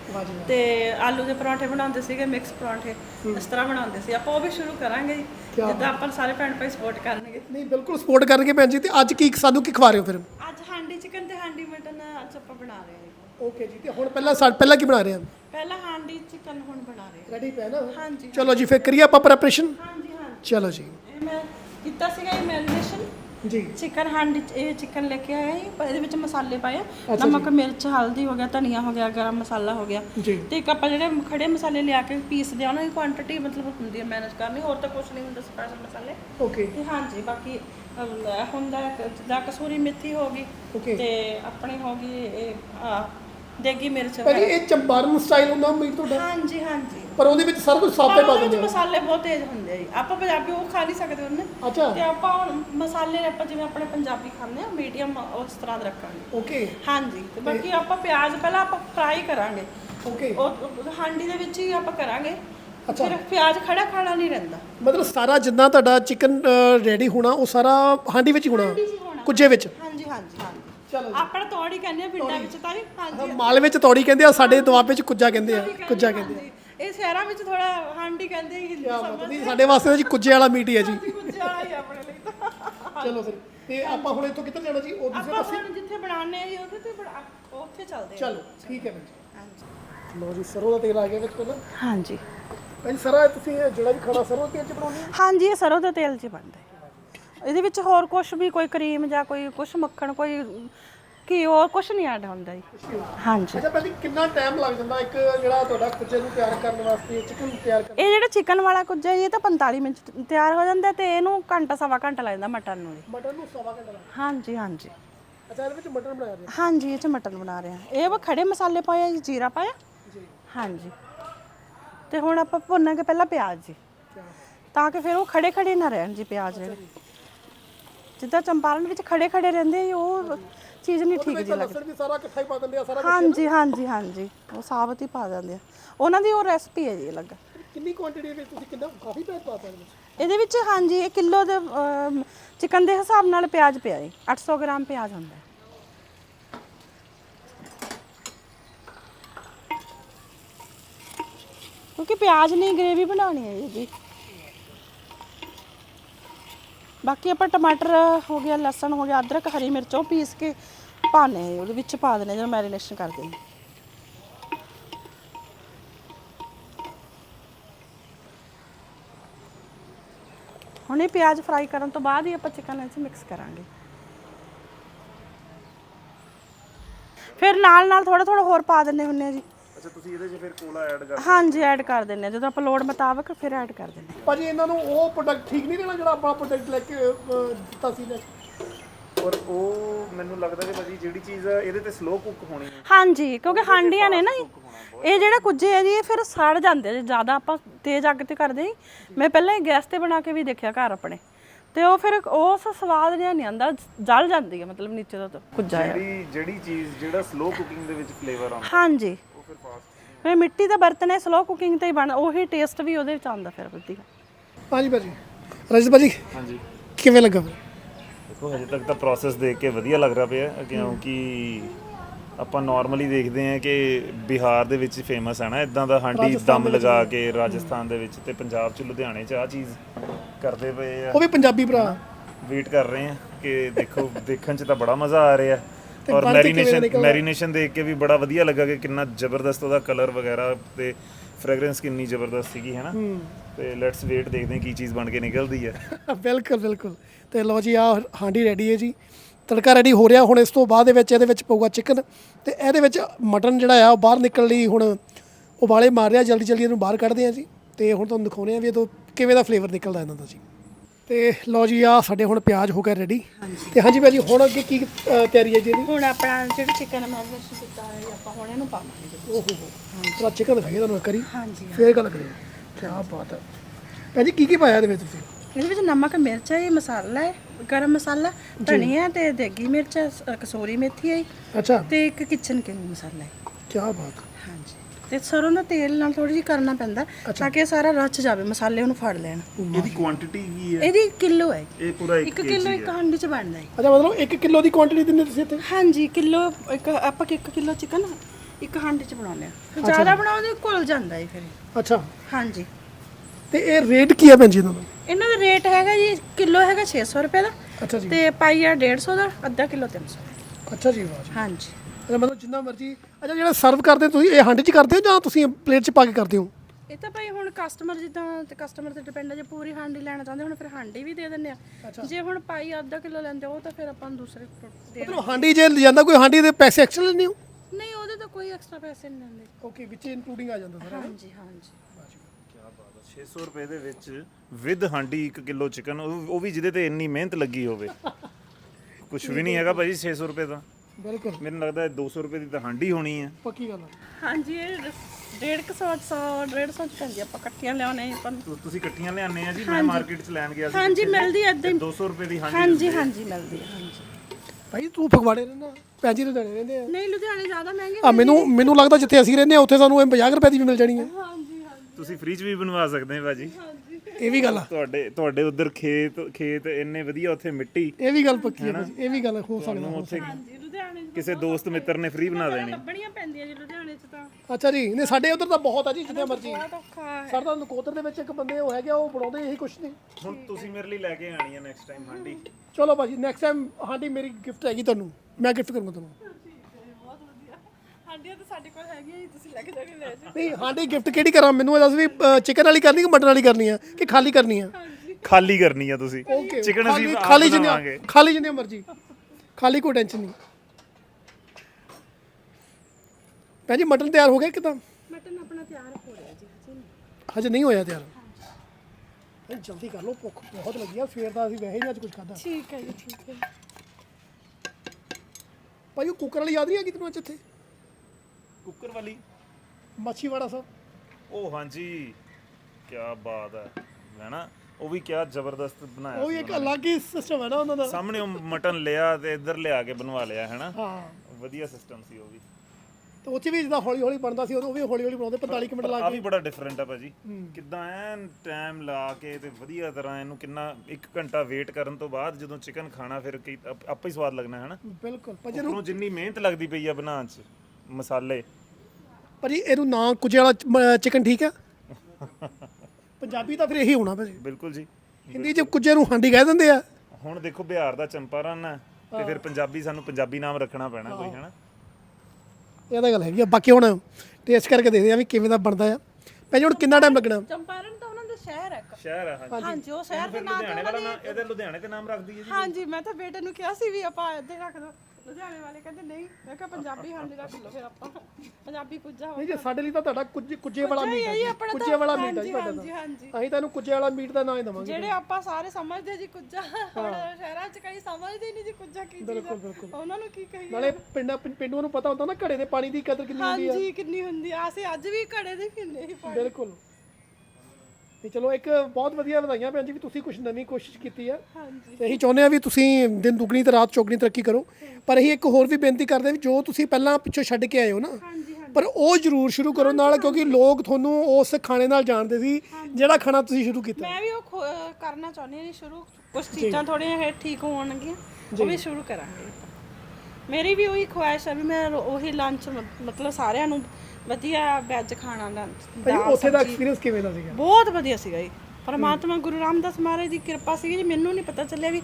ਤੇ ਆਲੂ ਦੇ ਪਰੌਂਠੇ ਬਣਾਉਂਦੇ ਸੀਗੇ ਮਿਕਸ ਪਰੌਂਠੇ ਇਸ ਤਰ੍ਹਾਂ ਬਣਾਉਂਦੇ ਸੀ। ਆਪਾਂ ਉਹ ਵੀ ਸ਼ੁਰੂ ਕਰਾਂਗੇ ਜੀ ਜਿੱਦਾਂ ਆਪਾਂ ਨੂੰ ਸਾਰੇ ਭੈਣ ਭਾਈ ਸਪੋਰਟ ਕਰਨਗੇ। ਨਹੀਂ ਬਿਲਕੁਲ ਸਪੋਰਟ ਕਰਨਗੇ ਭੈਣ ਜੀ ਤੇ ਅੱਜ ਕੀ ਸਾਨੂੰ ਕੀ ਖਵਾ ਰਹੇ ਹੋ ਫਿਰ? ਅੱਜ ਹਾਂਡੀ ਚਿਕਨ ਤੇ ਹਾਂਡੀ ਮਟਨ ਅੱਜ ਆਪਾਂ ਬਣਾ ਰਹੇ ਹਾਂ ਜੀ। ਓਕੇ ਜੀ ਤੇ ਹੁਣ ਪਹਿਲਾਂ ਸਾ ਪਹਿਲਾਂ ਕੀ ਬਣਾ ਰਹੇ ਹਾਂ? ਪਹਿਲਾਂ ਹਾਂਡੀ ਚਿਕਨ ਹੁਣ ਬਣਾ ਰਹੇ ਹਾਂ। ਰੈਡੀ ਪਿਆ ਨਾ ਹਾਂਜੀ। ਚਲੋ ਜੀ ਫਿਰ ਕਰੀਏ ਆਪਾਂ ਪ੍ਰੈਪਰੇਸ਼ਨ ਹਾਂਜੀ ਹਾਂਜੀ। ਚਲੋ ਜੀ। ਇਹ ਮੈਂ ਕੀਤਾ ਸੀਗਾ ਇਹ ਮੈਰੀਨੇਸ਼ਨ ਜੀ। ਚਿਕਨ ਹਾਂਡੀ ਚ- ਇਹ ਚਿਕਨ ਲੈ ਕੇ ਆਇਆ ਸੀ ਪਰ ਇਹਦੇ ਵਿੱਚ ਮਸਾਲੇ ਪਾਏ ਆ। ਨਮਕ ਮਿਰਚ ਹਲਦੀ ਹੋ ਗਿਆ ਧਨੀਆ ਹੋ ਗਿਆ ਗਰਮ ਮਸਾਲਾ ਹੋ ਗਿਆ। ਜੀ। ਤੇ ਇੱਕ ਆਪਾਂ ਜਿਹੜੇ ਖੜੇ ਮਸਾਲੇ ਲਿਆ ਕੇ ਪੀਸਦੇ ਆ ਉਹਨਾਂ ਦੀ ਕੁਆਂਟੀਟੀ ਮਤਲਬ ਹੁੰਦੀ ਹੈ ਮੈਨੇਜ ਕਰਨੀ ਹੋਰ ਤਾਂ ਕੁਝ ਨਹੀਂ ਹੁੰਦਾ ਸਪੈਸ਼ਲ ਮਸਾਲੇ। ਓਕੇ ਤੇ ਹਾਂਜੀ ਬਾਕੀ ਅਮ, ਹੁੰਦਾ ਹੈ ਕਿ ਜਿੱਦਾਂ ਕਸੂਰੀ ਮੇਥੀ ਹੋ ਗਈ। Okay. ਤੇ ਆਪਣੀ ਹੋ ਗਈ ਇਹ ਆ ਦੇਗੀ ਮਿਰਚ ਭਾਜੀ ਇਹ ਚੰਬਾਰਨ ਸਟਾਈਲ ਹੁੰਦਾ ਮੀਟ ਤੁਹਾਡਾ? ਹਾਂਜੀ ਹਾਂਜੀ। ਪਰ ਉਹਦੇ ਵਿੱਚ ਸਾਰਾ ਕੁਝ ਸਾਫੇ ਪਾ ਉਹਦੇ ਦਿੰਦੇ ਆ ਮਸਾਲੇ ਬਹੁਤ ਤੇਜ਼ ਹੁੰਦੇ ਆ ਜੀ। ਆਪਾਂ ਪੰਜਾਬੀ ਉਹ ਖਾ ਨਹੀਂ ਸਕਦੇ ਉਹਨੇ। ਅੱਛਾ। ਤੇ ਆਪਾਂ ਹੁਣ ਮਸਾਲੇ ਆਪਾਂ ਜਿਵੇਂ ਆਪਣੇ ਪੰਜਾਬੀ ਖਾਂਦੇ ਆ ਮੀਡੀਅਮ ਉਸ ਤਰ੍ਹਾਂ ਦਾ ਰੱਖਾਂਗੇ। ਓਕੇ ਹਾਂਜੀ। ਤੇ ਬਾਕੀ ਆਪਾਂ ਪਿਆਜ਼ ਪਹਿਲਾਂ ਆਪਾਂ ਫਰਾਈ ਕਰਾਂਗੇ। ਓਕੇ ਉਹ ਉਹ ਹਾਂਡੀ ਦੇ ਵਿੱਚ ਹੀ ਆਪਾਂ ਕਰਾਂਗੇ। ਅੱਛਾ। ਫਿਰ ਪਿਆਜ਼ ਖੜਾ ਖਾਣਾ ਨਹੀਂ ਰਹਿੰਦਾ। ਮਤਲਬ ਸਾਰਾ ਜਿੰਨਾ ਤੁਹਾਡਾ ਚਿਕਨ ਰੈਡੀ ਹੋਣਾ ਉਹ ਸਾਰਾ ਹਾਂਡੀ ਵਿੱਚ ਹੀ ਹੋਣਾ। ਕੁੱਜੇ ਵਿੱਚ? ਹਾਂਜੀ ਹਾਂਜੀ ਹਾਂਜੀ। ਚਲੋ ਆਪਣਾ ਤੋੜੀ ਕਹਿੰਦੇ ਆ ਪਿੰਡਾਂ ਵਿੱਚ ਤਾਂ ਜੀ ਹਾਂਜੀ। ਮਾਲ ਵਿੱਚ ਤੌੜੀ ਕਹਿੰਦੇ ਆ ਸਾਡੇ ਦੁਆਬੇ ਚ ਕੁੱਜਾ ਕਹਿੰਦੇ ਆ ਕੁੱਜਾ ਕਹਿੰਦੇ ਆ। ਹਾਂਜੀ। ਇਹ ਸ਼ਹਿਰਾਂ ਵਿੱਚ ਥੋੜਾ ਹਾਂਡੀ ਕਹਿੰਦੇ ਆ ਹਿੰਦੀ ਸਮਝ ਨਹੀਂ ਸਾਡੇ ਵਾਸਤੇ ਜੀ ਕੁੱਜੇ ਵਾਲਾ ਮੀਟ ਹੀ ਹੈ ਜੀ। ਆ ਹੀ ਆਪਣੇ ਲਈ ਤਾਂ। ਚਲੋ ਫਿਰ ਤੇ ਆਪਾਂ ਹੁਣ ਇੱਥੋਂ ਕਿੱਧਰ ਜਾਣਾ ਜੀ? ਉਹ ਦੂਸਰੇ ਆਪਾਂ ਪਾਸੇ? ਹੁਣ ਜਿੱਥੇ ਬਣਾਉਂਦੇ ਆ ਜੀ ਉਹਦੇ ਤੇ ਬਣਾ ਉੱਥੇ ਚੱਲਦੇ ਆ ਚਲੋ ਠੀਕ ਹੈ ਭੈਣ ਜੀ। ਹਾਂਜੀ। ਲੋ ਜੀ ਸਰੋਂ ਦਾ ਤੇਲ ਆ ਗਿਆ ਵਿੱਚ ਪਹਿਲਾਂ। ਹਾਂਜੀ। ਭੈਣ ਜੀ ਸਾਰਾ ਤੁਸੀਂ ਇਹ ਜਿਹੜਾ ਵੀ ਖਾਣਾ ਸਰੋਂ ਦੇ ਤੇਲ ਚ ਬਣਾਉਂਦੇ ਹੋ? ਹਾਂਜੀ ਇਹ ਸਰੋਂ ਦੇ ਤੇਲ 'ਚ ਬਣਦਾ ਹੈ। ਇਹਦੇ ਵਿੱਚ ਹੋਰ ਕੁਝ ਵੀ ਕੋਈ ਕਰੀਮ ਜਾਂ ਕੋਈ ਕੁਝ ਮੱਖਣ ਕੋਈ ਘੀ ਹੋਰ ਕੁਝ ਨਹੀਂ ਐਡ ਹੁੰਦਾ ਜੀ। ਹਾਂਜੀ। ਅੱਛਾ ਜੀ ਕਿੰਨਾ ਟਾਈਮ ਲੱਗ ਜਾਂਦਾ ਇੱਕ ਜਿਹੜਾ ਤੁਹਾਡਾ ਕੁੱਜੇ ਨੂੰ ਤਿਆਰ ਕਰਨ ਵਾਸਤੇ ਚਿਕਨ ਤਿਆਰ ਕਰਨ ਇਹ ਜਿਹੜਾ ਚਿਕਨ ਵਾਲਾ ਕੁਝ ਹੈ ਜੀ, ਇਹ ਤਾਂ 45 ਮਿੰਟ 'ਚ ਤਿਆਰ ਹੋ ਜਾਂਦਾ ਤੇ ਇਹਨੂੰ ਘੰਟਾ ਸਵਾ ਘੰਟਾ ਲੱਗ ਜਾਂਦਾ ਮਟਨ ਨੂੰ ਜੀ। ਮਟਨ ਨੂੰ ਸਵਾ ਘੰਟਾ ਲੱਗਦਾ ਹਾਂਜੀ ਹਾਂਜੀ। ਅੱਛਾ ਇਹਦੇ ਵਿੱਚ ਮਟਨ ਬਣਾਇਆ ਜੀ ਹਾਂਜੀ ਇਹ 'ਚ ਮਟਨ ਬਣਾ ਰਹੇ ਹਾਂ। ਇਹ ਵਾ ਖੜੇ ਮਸਾਲੇ ਪਾਏ ਆ ਜੀ ਜੀਰਾ ਪਾਇਆ? ਜੀ। ਹਾਂਜੀ। ਤੇ ਹੁਣ ਆਪਾਂ ਭੁੰਨਾਂਗੇ ਪਹਿਲਾਂ ਪਿਆਜ਼ ਜੀ। ਤਾਂ ਕਿ ਫਿਰ ਉਹ ਖੜੇ ਖੜੇ ਨਾ ਰਹਿਣ ਜੀ ਪਿਆਜ਼ ਜਿਹੜੇ। ਜਿੱਦਾਂ ਚੰਪਾਰਨ ਵਿੱਚ ਖੜੇ ਖੜੇ ਰਹਿੰਦੇ ਆ ਜੀ, ਉਹ ਚੀਜ਼ ਨਹੀਂ ਠੀਕ ਜੀ ਲੱਗਦੀ। ਲਸਣ ਵੀ ਸਾਰਾ ਇਕੱਠਾ ਹੀ ਪਾ ਦਿੰਦੇ ਆ ਸਾਰਾ ਹਾਂਜੀ ਹਾਂਜੀ ਹਾਂਜੀ। ਉਹ ਸਾਬਤ ਹੀ ਪਾ ਦਿੰਦੇ ਆ। ਉਹਨਾਂ ਦੀ ਉਹ ਰੈਸਪੀ ਹੈ ਜੀ ਅਲੱਗ। ਕਿੰਨੀ ਕੁਆਂਟੀਟੀ ਵਿੱਚ ਤੁਸੀਂ ਕਿੰਨਾ ਕਾਫੀ ਪੈਕ ਪਾਤਾ ਇਹਦੇ ਵਿੱਚ ਇਹਦੇ ਵਿੱਚ ਹਾਂਜੀ ਇਹ ਕਿਲੋ ਦੇ ਚਿਕਨ ਦੇ ਹਿਸਾਬ ਨਾਲ ਪਿਆਜ਼ ਪਿਆ ਹੈ 800 ਗ੍ਰਾਮ ਪਿਆਜ਼ ਹੁੰਦਾ ਹੈ। ਕਿਉਂਕਿ ਪਿਆਜ਼ ਨਹੀਂ ਗ੍ਰੇਵੀ ਬਣਾਉਣੀ ਹੈ ਜੀ। ਬਾਕੀ ਆਪਾਂ ਟਮਾਟਰ ਹੋ ਗਿਆ, ਲਸਣ ਹੋ ਗਿਆ, ਅਦਰਕ, ਹਰੀ ਮਿਰਚ ਪੀਸ ਕੇ ਪਾਣੇ ਉਹਦੇ ਵਿੱਚ ਪਾ ਦੇਣੇ ਜਦੋਂ ਮੈਰੀਨੇਸ਼ਨ ਕਰਦੇ ਨੇ ਹੁਣ ਇਹ ਪਿਆਜ਼ ਫਰਾਈ ਕਰਨ ਤੋਂ ਬਾਅਦ ਹੀ ਆਪਾਂ ਚਿਕਨ ਵਿੱਚ ਮਿਕਸ ਕਰਾਂਗੇ। ਫਿਰ ਨਾਲ ਨਾਲ ਥੋੜਾ ਥੋੜਾ ਹੋਰ ਪਾ ਦਿੰਨੇ ਹੁੰਨੇ ਆ ਜੀ। ਅੱਛਾ ਤੁਸੀਂ ਇਹਦੇ 'ਚ ਫਿਰ ਕੋਲਾ ਐਡ ਕਰ ਹਾਂਜੀ ਐਡ ਕਰ ਦਿੰਨੇ ਆ ਜਦੋਂ ਆਪਾਂ ਲੋੜ ਮੁਤਾਬਕ ਫਿਰ ਐਡ ਕਰ ਦਿੰਨੇ ਆ। ਭਾਜੀ ਇਹਨਾਂ ਨੂੰ ਉਹ ਪ੍ਰੋਡਕਟ ਠੀਕ ਨਹੀਂ ਰਹਿਣਾ ਜਿਹੜਾ ਆਪਣਾ ਪ੍ਰੋਡਕਟ ਲੈ ਕੇ ਅਹ, ਦਿੱਤਾ ਸੀ ਨੇ ਔਰ ਉਹ ਮੈਨੂੰ ਲੱਗਦਾ ਕਿ ਭਾਜੀ ਜਿਹੜੀ ਚੀਜ਼ ਇਹਦੇ ਤੇ ਸਲੋ ਕੁੱਕ ਹੋਣੀ ਹੈ ਹਾਂਜੀ ਕਿਉਂਕਿ ਹਾਂਡੀਆਂ ਨੇ ਨਾ ਜੀ ਇਹ ਜਿਹੜਾ ਕੁਝੇ ਆ ਜੀ ਇਹ ਫਿਰ ਸੜ ਜਾਂਦੇ ਆ ਜੀ ਜ਼ਿਆਦਾ ਆਪਾਂ ਤੇਜ਼ ਅੱਗ ਤੇ ਕਰਦੇ ਜੀ ਮੈਂ ਪਹਿਲਾਂ ਹੀ ਗੈਸ ਤੇ ਬਣਾ ਕੇ ਵੀ ਦੇਖਿਆ ਘਰ ਆਪਣੇ। ਤੇ ਉਹ ਫਿਰ ਉਸ ਸਵਾਦ ਜਿਹਾ ਨਹੀਂ ਆਂਦਾ ਜਲ ਜਾਂਦੀ ਹੈ ਮਤਲਬ ਨੀਚੇ ਤੋਂ ਕੁਝਾ ਜਿਹੜੀ ਜਿਹੜੀ ਚੀਜ਼ ਜਿਹੜਾ ਸਲੋ ਕੁਕਿੰਗ ਦੇ ਵਿੱਚ ਫਲੇਵਰ ਆਉਂਦਾ। ਹਾਂਜੀ। ਫਿਰ ਫਾਸਟ ਮਿੱਟੀ ਦਾ ਬਰਤਨ ਹੈ ਸਲੋ ਕੁਕਿੰਗ ਤੇ ਹੀ ਬਣ ਉਹੀ ਟੇਸਟ ਵੀ ਉਹਦੇ ਵਿੱਚ ਆਉਂਦਾ ਫਿਰ ਵਧੀਆ। ਹਾਂਜੀ ਭਾਜੀ। ਰਜਤ ਭਾਜੀ ਹਾਂਜੀ। ਕਿਵੇਂ ਲੱਗਾ? ਫਿਰ? ਦੇਖੋ ਹਜੇ ਤੱਕ ਤਾਂ ਪ੍ਰੋਸੈਸ ਦੇਖ ਕੇ ਵਧੀਆ ਲੱਗ ਰਿਹਾ ਪਿਆ ਕਿਉਂਕਿ ਆਪਾਂ ਨਾਰਮਲੀ ਦੇਖਦੇ ਹਾਂ ਕਿ ਬਿਹਾਰ ਦੇ ਵਿੱਚ ਫੇਮਸ ਹੈ ਨਾ ਇਦਾਂ ਦਾ ਹਾਂਡੀ ਦਮ ਲਗਾ ਕੇ ਰਾਜਸਥਾਨ ਦੇ ਵਿੱਚ ਤੇ ਪੰਜਾਬ ਚ ਲੁਧਿਆਣੇ ਚ ਆ ਚੀਜ਼ ਕਰਦੇ ਪਏ ਆ। ਉਹ ਵੀ ਪੰਜਾਬੀ ਭਰਾ। ਵੇਟ ਕਰ ਰਹੇ ਹਾਂ ਕਿ ਦੇਖੋ ਦੇਖਣ ਚ ਤਾਂ ਬੜਾ ਮਜ਼ਾ ਆ ਰਿਹਾ। ਔਰ ਮੈਰੀਨੇਸ਼ਨ? ਮੈਰੀਨੇਸ਼ਨ ਦੇਖ ਕੇ ਵੀ ਬੜਾ ਵਧੀਆ ਲੱਗਾ ਕਿ ਕਿੰਨਾ ਜ਼ਬਰਦਸਤ ਉਹਦਾ ਕਲਰ ਵਗੈਰਾ ਤੇ ਫ੍ਰੈਗਰੈਂਸ ਕਿੰਨੀ ਜ਼ਬਰਦਸਤ ਸੀਗੀ ਹੈ ਨਾ? ਤੇ ਲੈਟਸ ਵੇਟ ਦੇਖਦੇ ਹਾਂ ਕੀ ਚੀਜ਼ ਬਣ ਕੇ ਨਿਕਲਦੀ ਹੈ। ਬਿਲਕੁਲ ਬਿਲਕੁਲ। ਤੇ ਲਓ ਜੀ ਆ ਹਾਂਡੀ ਰੈਡੀ ਹੈ ਜੀ। ਤੜਕਾ ਰੈਡੀ ਹੋ ਰਿਹਾ ਹੁਣ ਇਸ ਤੋਂ ਬਾਅਦ ਦੇ ਵਿੱਚ ਇਹਦੇ ਵਿੱਚ ਪਊਗਾ ਚਿਕਨ ਤੇ ਇਹਦੇ ਵਿੱਚ ਮਟਨ ਜਿਹੜਾ ਆ ਉਹ ਬਾਹਰ ਨਿਕਲਣ ਲਈ ਹੁਣ ਉਬਾਲੇ ਮਾਰ ਰਿਹਾ ਜਲਦੀ ਜਲਦੀ ਇਹਨੂੰ ਬਾਹਰ ਕੱਢਦੇ ਆ ਜੀ। ਤੇ ਹੁਣ ਤੁਹਾਨੂੰ ਦਿਖਾਉਂਦੇ ਆ ਵੀ ਇਹ ਤੋਂ ਕਿਵੇਂ ਦਾ ਫਲੇਵਰ ਨਿਕਲਦਾ ਇਹਨਾਂ ਦਾ ਜੀ। ਤੇ ਲਓ ਜੀ ਆ ਸਾਡੇ ਹੁਣ ਪਿਆਜ਼ ਹੋ ਗਿਆ ਰੈਡੀ ਤੇ ਹਾਂਜੀ ਭਾਜੀ ਹੁਣ ਅੱਗੇ ਕੀ ਅ, ਤਿਆਰੀ ਹੈ ਜੀ ਇਹਦੀ? ਹੁਣ ਆਪਣਾ ਜਿਹੜਾ ਚਿਕਨ ਮੈਰੀਨੇਸ਼ਨ ਕੀਤਾ ਹੈ ਜੀ, ਆਪਾਂ ਹੁਣ ਇਹਨੂੰ ਪਾਵਾਂਗੇ। ਓਹੋ ਹੋ। ਚਿਕਨ ਦਿਖਾਈਏ ਤੁਹਾਨੂੰ ਇੱਕ ਵਾਰੀ। ਹਾਂਜੀ ਫੇਰ ਗੱਲ ਕਰੀਏ। ਕੀ ਬਾਤ ਹੈ। ਭਾਜੀ ਕੀ ਕੀ ਪਾਇਆ ਇਹਦੇ ਵਿੱਚ ਤੁਸੀਂ? ਇਹਦੇ ਵਿੱਚ ਨਮਕ ਮਿਰਚ ਹੈ ਇਹ ਮਸਾਲਾ ਹੈ ਗਰਮ ਮਸਾਲਾ ਧਨੀਆ ਤੇ ਦੇਗੀ ਮਿਰਚ ਹੈ, ਸ- ਕਸੂਰੀ ਮੇਥੀ ਹੈ। ਅੱਛਾ। ਤੇ ਇੱਕ ਕਿਚਨ ਕਿੰਗ ਮਸਾਲਾ ਹੈ। ਕੀ ਬਾਤ ਹਾਂਜੀ ਤੇ ਸਰੋਂ ਦਾ ਤੇਲ ਨਾਲ ਥੋੜੀ ਜਿਹੀ ਕਰਨਾ ਪੈਂਦਾ ਤਾਂ ਕਿ ਇਹ ਸਾਰਾ ਰਚ ਜਾਵੇ ਮਸਾਲੇ ਉਹਨੂੰ ਫੜ ਲੈਣ। ਇਹਦੀ ਕੁਆਂਟੀਟੀ ਕੀ ਹੈ? ਇਹਦੀ ਕਿਲੋ ਹੈ। ਇਹ ਪੂਰਾ 1 1 ਕਿਲੋ ਇੱਕ ਹਾਂਡੀ ਚ ਬਣਦਾ ਹੈ। ਅੱਛਾ ਮਤਲਬ 1 ਕਿਲੋ ਦੀ ਕੁਆਂਟੀਟੀ ਦਿੰਦੇ ਤੁਸੀਂ ਇੱਥੇ? ਹਾਂਜੀ ਕਿਲੋ ਇੱਕ ਆਪਾਂ 1 ਕਿਲੋ ਚਿਕਨ ਇੱਕ ਹਾਂਡੀ ਚ ਬਣਾਉਂਦੇ ਆ ਜ਼ਿਆਦਾ ਬਣਾਉਂਦੇ ਘੁਲ ਜਾਂਦਾ ਹੈ ਫਿਰ। ਅੱਛਾ। ਹਾਂਜੀ। ਤੇ ਇਹ ਰੇਟ ਕੀ ਹੈ ਭੈਣ ਜੀ ਇਹਨਾਂ ਦਾ? ਇਹਨਾਂ ਦਾ ਰੇਟ ਹੈਗਾ ਜੀ ਕਿਲੋ ਹੈਗਾ 600 ਰੁਪਏ ਦਾ ਅੱਛਾ ਜੀ। ਤੇ ਪਾਈਆ 150 ਦਾ ਅੱਧਾ ਕਿਲੋ 300 ਅੱਛਾ ਜੀ ਵਾਹ ਜੀ। ਹਾਂਜੀ। ਮਤਲਬ ਜਿੰਨਾ ਮਰਜ਼ੀ ਅੱਛਾ ਜਿਹੜਾ ਸਰਵ ਕਰਦੇ ਤੁਸੀਂ ਇਹ ਹਾਂਡੀ 'ਚ ਕਰਦੇ ਹੋ ਜਾਂ ਤੁਸੀਂ ਪਲੇਟ 'ਚ ਪਾ ਕੇ ਕਰਦੇ ਹੋ? ਇਹ ਤਾਂ ਭਾਈ ਹੁਣ ਕਸਟਮਰ ਜਿੱਦਾਂ ਤੇ ਕਸਟਮਰ ਤੇ ਡਿਪੈਂਡ ਹੈ ਜੇ ਪੂਰੀ ਹਾਂਡੀ ਲੈਣਾ ਚਾਹੁੰਦੇ ਹੁਣ ਫਿਰ ਹਾਂਡੀ ਵੀ ਦੇ ਦਿੰਦੇ ਆ। ਜੇ ਹੁਣ ਪਾਈ ਅੱਧਾ ਕਿਲੋ ਲੈਂਦੇ ਉਹ ਤਾਂ ਫਿਰ ਆਪਾਂ ਨੂੰ ਦੂਸਰੇ ਦੇ ਮਤਲਬ ਹਾਂਡੀ ਜੇ ਲਿਜਾਂਦਾ ਕੋਈ ਹਾਂਡੀ ਦੇ ਪੈਸੇ ਐਕਸਟਰਾ ਲੈਣੇ ਹੋ? ਨਹੀਂ ਉਹਦੇ ਤਾਂ ਕੋਈ ਐਕਸਟਰਾ ਪੈਸੇ ਨਹੀਂ ਲੈਂਦੇ। ਓਕੇ ਵਿੱਚ ਇਨਕਲੂਡਿੰਗ ਆ ਜਾਂਦਾ ਸਾਰਾ ਹਾਂਜੀ ਹਾਂਜੀ। 600 ਰੁਪਏ ਦੇ ਵਿੱਚ ਵਿਦ ਹਾਂਡੀ 1 ਕਿਲੋ ਚਿਕਨ ਉਹ ਉਹ ਵੀ ਜਿਹਦੇ ਤੇ ਇੰਨੀ ਮਿਹਨਤ ਲੱਗੀ ਹੋਵੇ। ਕੁਝ ਵੀ ਨਹੀਂ ਹੈਗਾ ਭਾਜੀ 600 ਰੁਪਏ ਦਾ ਬਿਲਕੁਲ। ਮੈਨੂੰ ਲੱਗਦਾ ਇਹ 200 ਰੁਪਏ ਦੀ ਤਾਂ ਹਾਂਡੀ ਹੋਣੀ ਹੈ ਪੱਕੀ ਗੱਲ ਆ। ਹਾਂਜੀ ਇਹ 150 100 150 ਚ ਪੈਂਦੀ ਆਪਾਂ ਇਕੱਠੀਆਂ ਲਿਆਉਣੇ ਆਪਾਂ। ਤੁ- ਤੁਸੀਂ ਇਕੱਠੀਆਂ ਲਿਆਉਂਦੇ ਆ ਜੀ? ਮੈਂ ਮਾਰਕੀਟ 'ਚ ਲੈਣ ਗਿਆ ਸੀ ਹਾਂਜੀ ਮਿਲਦੀ ਐ ਇਦਾਂ ਹੀ। 200 ਰੁਪਏ ਦੀ ਹਾਂਡੀ ਹਾਂਜੀ ਹਾਂਜੀ ਮਿਲਦੀ ਹੈ ਹਾਂਜੀ। ਭਾਈ ਤੂੰ ਫਗਵਾੜੇ ਰਹਿੰਦਾ? ਭੈਣ ਜੀ ਲੁਧਿਆਣੇ ਰਹਿੰਦੇ ਆ। ਨਹੀਂ ਲੁਧਿਆਣੇ ਜ਼ਿਆਦਾ ਮਹਿੰਗੇ ਆ ਮੈਨੂੰ ਮੈਨੂੰ ਲੱਗਦਾ ਜਿੱਥੇ ਅਸੀਂ ਰਹਿੰਦੇ ਆ ਉੱਥੇ ਸਾਨੂੰ ਇਹ 50 ਰੁਪਏ ਦੀ ਵੀ ਮਿਲ ਜਾਣੀ ਹੈ ਹਾਂਜੀ ਹਾਂਜੀ। ਤੁਸੀਂ ਫ੍ਰੀ 'ਚ ਵੀ ਬਣਵਾ ਸਕਦੇ ਹੋ ਭਾਜੀ। ਇਹ ਵੀ ਗੱਲ ਆ। ਤੁਹਾਡੇ ਤੁਹਾਡੇ ਉਧਰ ਖੇਤ ਖੇਤ ਇੰਨੇ ਵਧੀਆ ਉੱਥੇ ਮਿੱਟੀ। ਇਹ ਵੀ ਗੱਲ ਪੱਕੀ ਹੈ ਭਾਜੀ ਇਹ ਵੀ ਗੱਲ ਹੋ ਸਕਦਾ ਨੂੰ ਉੱਥੇ ਕਿਸੇ ਦੋਸਤ ਮਿੱਤਰ ਨੇ ਫ੍ਰੀ ਬਣਾ ਦੇਣੀ। ਲੱਭਣੀਆਂ ਪੈਂਦੀਆਂ ਜੀ ਲੁਧਿਆਣੇ ਚ ਤਾਂ। ਅੱਛਾ ਜੀ ਨਹੀਂ ਸਾਡੇ ਉਧਰ ਤਾਂ ਬਹੁਤ ਆ ਜੀ ਜਿੱਥੇ ਮਰਜ਼ੀ। ਬਹੁਤ ਔਖਾ ਹੈ। ਸਾਡੇ ਤਾਂ ਨਕੋਦਰ ਦੇ ਵਿੱਚ ਇੱਕ ਬੰਦੇ ਉਹ ਹੈਗੇ ਆ, ਉਹ ਬਣਾਉਂਦੇ ਇਹੀ ਕੁਛ ਨਹੀਂ। ਹੁਣ ਤੁਸੀਂ ਮੇਰੇ ਲਈ ਲੈ ਕੇ ਆਣੀ ਹੈ ਨੈਕਸਟ ਟਾਈਮ ਹਾਂਡੀ। ਚਲੋ ਭਾਜੀ ਨੈਕਸਟ ਟਾਈਮ ਹਾਂਡੀ ਮੇਰੀ ਗਿਫਟ ਹੈਗੀ ਤੁਹਾਨੂੰ। ਮੈਂ ਗਿਫਟ ਕਰੂੰਗਾ ਤੁਹਾਨੂੰ। ਬਹੁਤ ਵਧੀਆ ਹਾਂਡੀਆਂ ਤਾਂ ਸਾਡੇ ਕੋਲ ਹੈਗੀਆਂ ਜੀ ਤੁਸੀਂ ਲੈ ਕੇ ਜਾਓਗੇ ਲੈ ਜਾਓ ਨਹੀਂ ਹਾਂਡੀ ਗਿਫਟ ਕਿਹੜੀ ਕਰਾਂ? ਮੈਨੂੰ ਇਹ ਦੱਸ ਵੀ ਚਿਕਨ ਵਾਲੀ ਕਰਨੀ ਕਿ ਮਟਨ ਵਾਲੀ ਕਰਨੀ ਆ ਕਿ ਖਾਲੀ ਕਰਨੀ ਆ? ਖਾਲੀ ਕਰਨੀ ਆ ਤੁਸੀਂ। ਓਕੇ ਚਿਕਨ ਅਸੀਂ ਆਪ ਖਾਲੀ ਜਿੰਨੇ ਬਣਾਵਾਂਗੇ। ਖਾਲੀ ਜਿੰਨੇ ਮਰਜ਼ੀ। ਖਾਲੀ ਕੋਈ ਟੈਨਸ਼ਨ ਨਹੀਂ। ਭੈਣ ਜੀ ਮਟਨ ਤਿਆਰ ਹੋ ਗਿਆ ਕਿਦਾਂ ਮਟਨ ਆਪਣਾ ਤਿਆਰ ਹੋ ਰਿਹਾ ਜੀ ਹਜੇ ਨਹੀਂ। ਹੋਇਆ ਤਿਆਰ? ਭਾਈ ਜਲਦੀ ਕਰ ਲਓ ਭੁੱਖ ਬਹੁਤ ਲੱਗੀ ਆ ਫੇਰ ਤਾਂ ਅਸੀਂ ਵੈਸੇ ਹੀ ਅੱਜ ਕੁਝ ਖਾਦਾ ਠੀਕ ਹੈ ਜੀ ਠੀਕ ਹੈ। ਭਾਈ ਉਹ ਕੁੱਕਰ ਵਾਲੀ ਯਾਦ ਨਹੀਂ ਆ ਕਿ ਤੈਨੂੰ ਅੱਜ ਇੱਥੇ? ਕੁੱਕਰ ਵਾਲੀ? ਮੱਛੀਵਾੜਾ ਸਾਹਿਬ। ਉਹ ਹਾਂਜੀ ਕੀ ਬਾਤ ਹੈ ਹੈ ਨਾ ਉਹ ਵੀ ਕਿਆ ਜ਼ਬਰਦਸਤ ਬਣਾਇਆ ਉਹ ਵੀ ਇੱਕ ਅਲੱਗ ਹੀ ਸਿਸਟਮ ਹੈ ਨਾ ਉਹਨਾਂ ਦਾ। ਸਾਹਮਣੇ ਉਹ ਮਟਨ ਲਿਆ ਤੇ ਇੱਧਰ ਲਿਆ ਕੇ ਬਣਵਾ ਲਿਆ ਹੈ ਨਾ? ਹਾਂ। ਵਧੀਆ ਸਿਸਟਮ ਸੀ ਉਹ ਵੀ। ਤੇ 'ਚ ਵੀ ਜਿੱਦਾਂ ਹੌਲੀ ਹੌਲੀ ਬਣਦਾ ਸੀ ਉਹ ਵੀ ਹੌਲੀ ਹੌਲੀ ਬਣਾਉਂਦੇ 45 ਕੁ ਮਿੰਟ ਲਾ ਆ ਵੀ ਬੜਾ ਡਿਫਰੈਂਟ ਆ ਭਾਜੀ। ਕਿੱਦਾਂ ਐਨ ਟਾਈਮ ਲਾ ਕੇ ਤੇ ਵਧੀਆ ਤਰ੍ਹਾਂ ਇਹਨੂੰ ਕਿੰਨਾ 1 ਘੰਟਾ ਵੇਟ ਕਰਨ ਤੋਂ ਬਾਅਦ ਜਦੋਂ ਚਿਕਨ ਖਾਣਾ ਫਿਰ ਕਈ ਆਪ- ਆਪੇ ਹੀ ਸਵਾਦ ਲੱਗਣਾ ਹੈ ਨਾ ਬਿਲਕੁਲ ਭਾਜੀ ਉਹਨੂੰ ਜਿੰਨੀ ਮਿਹਨਤ ਲੱਗਦੀ ਪਈ ਆ ਬਣਾਉਣ 'ਚ ਮਸਾਲੇ। ਭਾਜੀ ਇਹਨੂੰ ਨਾਂ ਕੁਝੇ ਵਾਲਾ ਚਿਕਨ ਠੀਕ ਆ? ਪੰਜਾਬੀ ਤਾਂ ਫਿਰ ਇਹੀ ਹੋਣਾ ਭਾਜੀ। ਬਿਲਕੁਲ ਜੀ। ਹਿੰਦੀ 'ਚ ਕੁਝੇ ਨੂੰ ਹਾਂਡੀ ਕਹਿ ਦਿੰਦੇ ਆ। ਹੁਣ ਦੇਖੋ ਬਿਹਾਰ ਦਾ ਚੰਪਾਰਨ ਹੈ ਤੇ ਫਿਰ ਪੰਜਾਬੀ ਸਾਨੂੰ ਪੰਜਾਬੀ ਨਾਮ ਰੱਖਣਾ ਪੈਣਾ ਕੋਈ ਹੈ। ਨਾ ਇਹ ਤਾਂ ਗੱਲ ਹੈਗੀ ਆ ਬਾਕੀ ਹੁਣ ਟੇਸਟ ਕਰਕੇ ਦੇਖਦੇ ਆ ਵੀ ਕਿਵੇਂ ਦਾ ਬਣਦਾ ਆ। ਭਾਜੀ ਹੁਣ ਕਿੰਨਾ ਟਾਈਮ ਲੱਗਣਾ? ਚੰਪਾਰਨ ਤਾਂ ਉਹਨਾਂ ਦਾ ਸ਼ਹਿਰ ਹੈ ਇੱਕ। ਸ਼ਹਿਰ ਹੈ ਹਾਂਜੀ। ਹਾਂਜੀ ਉਹ ਸ਼ਹਿਰ ਦੇ ਨਾਂ ਤੇ ਲੁਧਿਆਣੇ ਵਾਲਾ ਨਾਮ ਇਹਦੇ ਲੁਧਿਆਣੇ ਤੇ ਨਾਮ ਰੱਖ ਦਈਏ ਜੀ। ਹਾਂਜੀ ਮੈਂ ਤਾਂ ਬੇਟੇ ਨੂੰ ਕਿਹਾ ਸੀ ਵੀ ਆਪਾਂ ਇੱਥੇ ਰੱਖ ਦੋ। ਲੁਧਿਆਣੇ ਵਾਲੇ ਕਹਿੰਦੇ ਨਹੀਂ। ਮੈਂ ਕਿਹਾ ਪੰਜਾਬੀ ਹਾਂਡੀ ਰੱਖ ਲਓ ਫਿਰ ਆਪਾਂ। ਪੰਜਾਬੀ ਕੁਝ ਨਹੀਂ ਜੀ ਸਾਡੇ ਲਈ ਤਾਂ ਤੁਹਾਡਾ ਕੁਝ ਕੁਝੇ ਵਾਲਾ ਮੀਟ ਹੈ ਜੀ ਆਪਣਾ ਵਾਲਾ ਮੀਟ ਹੈ ਜੀ ਤੁਹਾਡਾ ਹਾਂਜੀ ਹਾਂਜੀ। ਅਸੀਂ ਤਾਂ ਇਹਨੂੰ ਕੁਝੇ ਵਾਲਾ ਮੀਟ ਦਾ ਨਾਂ ਹੀ ਦਵਾਂਗੇ ਜਿਹੜੇ ਆਪਾਂ ਸਾਰੇ ਸਮਝਦੇ ਜੀ ਕੁੱਜਾ ਸ਼ਹਿਰਾਂ 'ਚ ਕਈ ਸਮਝਦੇ ਹੀ ਨਹੀਂ ਜੀ ਕੁੱਜਾ ਕੀ ਚੀਜ਼ ਹੈ ਉਹਨਾਂ ਨੂੰ ਕੀ ਕਹੀਏ? ਨਾਲੇ ਪਿੰਡਾਂ ਪਿੰ- ਪਿੰਡੂਆਂ ਨੂੰ ਪਤਾ ਹੁੰਦਾ ਨਾ ਘੜੇ ਦੇ ਪਾਣੀ ਦੀ ਕਦਰ ਕਿੰਨੀ ਹੁੰਦੀ ਆ। ਹਾਂਜੀ ਕਿੰਨੀ ਹੁੰਦੀ ਆ। ਅਸੀਂ ਅੱਜ ਵੀ ਘੜੇ ਦੇ ਹੀ ਪਾਣੀ। ਬਿਲਕੁਲ। ਤੇ ਚਲੋ ਇੱਕ ਬਹੁਤ ਵਧੀਆ ਵਧਾਈਆਂ ਭੈਣ ਜੀ ਵੀ ਤੁਸੀਂ ਕੁਝ ਨਵੀਂ ਕੋਸ਼ਿਸ਼ ਕੀਤੀ ਆ। ਹਾਂਜੀ। ਤੇ ਅਸੀਂ ਚਾਹੁੰਦੇ ਆ ਵੀ ਤੁਸੀਂ ਦਿਨ ਦੁਗਣੀ ਤੇ ਰਾਤ ਚੌਗਣੀ ਤਰੱਕੀ ਕਰੋ। ਪਰ ਅਸੀਂ ਇੱਕ ਹੋਰ ਵੀ ਬੇਨਤੀ ਕਰਦੇ ਹਾਂ ਵੀ ਜੋ ਤੁਸੀਂ ਪਹਿਲਾਂ ਪਿੱਛੋਂ ਛੱਡ ਕੇ ਆਏ ਹੋ ਨਾ ਪਰ ਉਹ ਜ਼ਰੂਰ ਸ਼ੁਰੂ ਕਰੋ ਨਾਲ ਕਿਉਂਕਿ ਲੋਕ ਤੁਹਾਨੂੰ ਉਸ ਖਾਣੇ ਨਾਲ ਜਾਣਦੇ ਸੀ ਜਿਹੜਾ ਖਾਣਾ ਤੁਸੀਂ ਸ਼ੁਰੂ ਕੀਤਾ। ਮੈਂ ਵੀ ਉਹ ਖੋ- ਅਹ ਕਰਨਾ ਚਾਹੁੰਦੀ ਹਾਂ ਸ਼ੁਰੂ। ਕੁਝ ਚੀਜ਼ਾਂ ਥੋੜੀਆਂ ਠੀਕ ਹੋਣਗੀਆਂ ਉਹ ਵੀ ਸ਼ੁਰੂ ਕਰਾਂਗੇ। ਮੇਰੀ ਵੀ ਉਹੀ ਖੁਆਇਸ਼ ਹੈ ਵੀ ਮੈਂ ਰੋ- ਉਹੀ ਲੰਚ ਮਤਲਬ ਸਾਰਿਆਂ ਨੂੰ ਵਧੀਆ ਵੈਜ ਖਾਣਾ ਲੰਚ ਭਾਈ ਉੱਥੇ ਦਾ ਐਕਸਪੀਰੀਅੰਸ ਕਿਵੇਂ ਦਾ ਸੀਗਾ? ਬਹੁਤ ਵਧੀਆ ਸੀਗਾ ਜੀ। ਪਰਮਾਤਮਾ ਗੁਰੂ ਰਾਮਦਾਸ ਮਹਾਰਾਜ ਦੀ ਕਿਰਪਾ ਸੀਗੀ ਜੀ। ਮੈਨੂੰ ਨਹੀਂ ਪਤਾ ਚੱਲਿਆ ਵੀ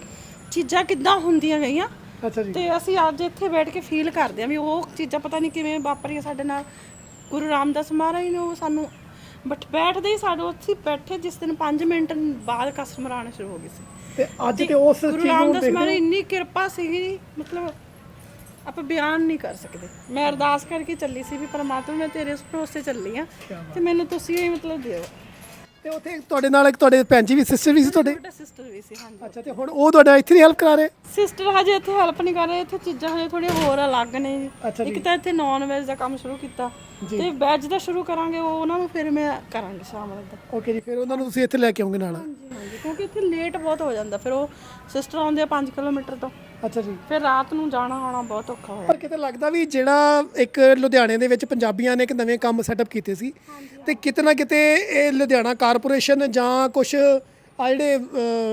ਚੀਜ਼ਾਂ ਕਿੱਦਾਂ ਹੁੰਦੀਆਂ ਗਈਆਂ। ਅੱਛਾ ਜੀ। ਤੇ ਅਸੀਂ ਅੱਜ ਇੱਥੇ ਬੈਠ ਕੇ ਫੀਲ ਕਰਦੇ ਹਾਂ ਵੀ ਉਹ ਚੀਜ਼ਾਂ ਪਤਾ ਨਹੀਂ ਕਿਵੇਂ ਵਾਪਰੀਆਂ ਸਾਡੇ ਨਾਲ। ਗੁਰੂ ਰਾਮਦਾਸ ਮਹਾਰਾਜ ਨੇ ਉਹ ਸਾਨੂੰ ਬਟ ਬੈਠਦੇ ਹੀ ਸਾਡੇ ਉੱਥੇ ਹੀ ਬੈਠੇ ਜਿਸ ਦਿਨ 5 ਮਿੰਟ ਬਾਅਦ ਕਸਟਮਰ ਆਉਣੇ ਸ਼ੁਰੂ ਹੋ ਗਏ ਸੀ। ਤੇ ਅੱਜ ਤੇ ਉਸ ਗੁਰੂ ਚੀਜ਼ ਨੂੰ ਰਾਮਦਾਸ ਮਹਾਰਾਜ ਇੰਨੀ ਕਿਰਪਾ ਸੀਗੀ ਮਤਲਬ ਆਪਾਂ ਬਿਆਨ ਨਹੀਂ ਕਰ ਸਕਦੇ। ਮੈਂ ਅਰਦਾਸ ਕਰਕੇ ਚੱਲੀ ਸੀ ਵੀ ਪਰਮਾਤਮਾ ਮੈਂ ਤੇਰੇ ਉਸ ਭਰੋਸੇ ਚੱਲੀ ਆ ਤੇ ਮੈਨੂੰ ਤੁਸੀਂ ਹੀ ਮਤਲਬ ਦਿਓ। ਤੇ ਉੱਥੇ ਤੁਹਾਡੇ ਨਾਲ ਇੱਕ ਤੁਹਾਡੇ ਭੈਣ ਜੀ ਵੀ ਸਿਸਟਰ ਵੀ ਸੀ ਤੁਹਾਡੇ? ਛੋਟਾ ਸਿਸਟਰ ਵੀ ਸੀ ਹਾਂਜੀ। ਅੱਛਾ ਤੇ ਹੁਣ ਉਹ ਤੁਹਾਡਾ ਇੱਥੇ ਹੈਲਪ ਕਰਾ ਰਹੇ? ਸਿਸਟਰ ਹਜੇ ਇੱਥੇ ਹੈਲਪ ਨਹੀਂ ਕਰ ਰਹੇ ਇੱਥੇ ਚੀਜ਼ਾਂ ਹਜੇ ਥੋੜੀਆਂ ਹੋਰ ਅਲੱਗ ਨੇ ਜੀ। ਇੱਕ ਤਾਂ ਇੱਥੇ ਨਾਨ ਵੈਜ ਦਾ ਕੰਮ ਸ਼ੁਰੂ ਕੀਤਾ। ਤੇ ਵੈਜ ਦਾ ਸ਼ੁਰੂ ਕਰਾਂਗੇ ਉਹ ਉਹਨਾਂ ਨੂੰ ਫਿਰ ਮੈਂ ਕਰਾਂਗੀ ਸ਼ਾਮ ਦਾ ਓਕੇ ਜੀ ਫਿਰ ਉਹਨਾਂ ਨੂੰ ਤੁਸੀਂ ਇੱਥੇ ਲੈ ਕੇ ਆਉਂਗੇ ਨਾਲ। ਹਾਂਜੀ ਕਿਉਂਕਿ ਇੱਥੇ ਲੇਟ ਬਹੁਤ ਹੋ ਜਾਂਦਾ। ਫਿਰ ਉਹ ਸਿਸਟਰ ਆਉਂਦੇ ਆ 5 ਕਿਲੋਮੀਟਰ ਤੋਂ। ਅੱਛਾ ਜੀ। ਫਿਰ ਰਾਤ ਨੂੰ ਜਾਣਾ ਆਉਣਾ ਬਹੁਤ ਔਖਾ ਹੋਇਆ। ਪਰ ਕਿਤੇ ਲੱਗਦਾ ਵੀ ਜਿਹੜਾ ਇੱਕ ਲੁਧਿਆਣੇ ਦੇ ਵਿੱਚ ਪੰਜਾਬੀਆਂ ਨੇ ਇੱਕ ਨਵੇਂ ਕੰਮ ਸੈਟਅਪ ਕੀਤੇ ਸੀ ਤੇ ਕਿਤੇ ਨਾ ਕਿਤੇ ਇਹ ਲੁਧਿਆਣਾ ਕਾਰਪੋਰੇਸ਼ਨ ਜਾਂ ਕੁਝ ਆ ਜਿਹੜੇ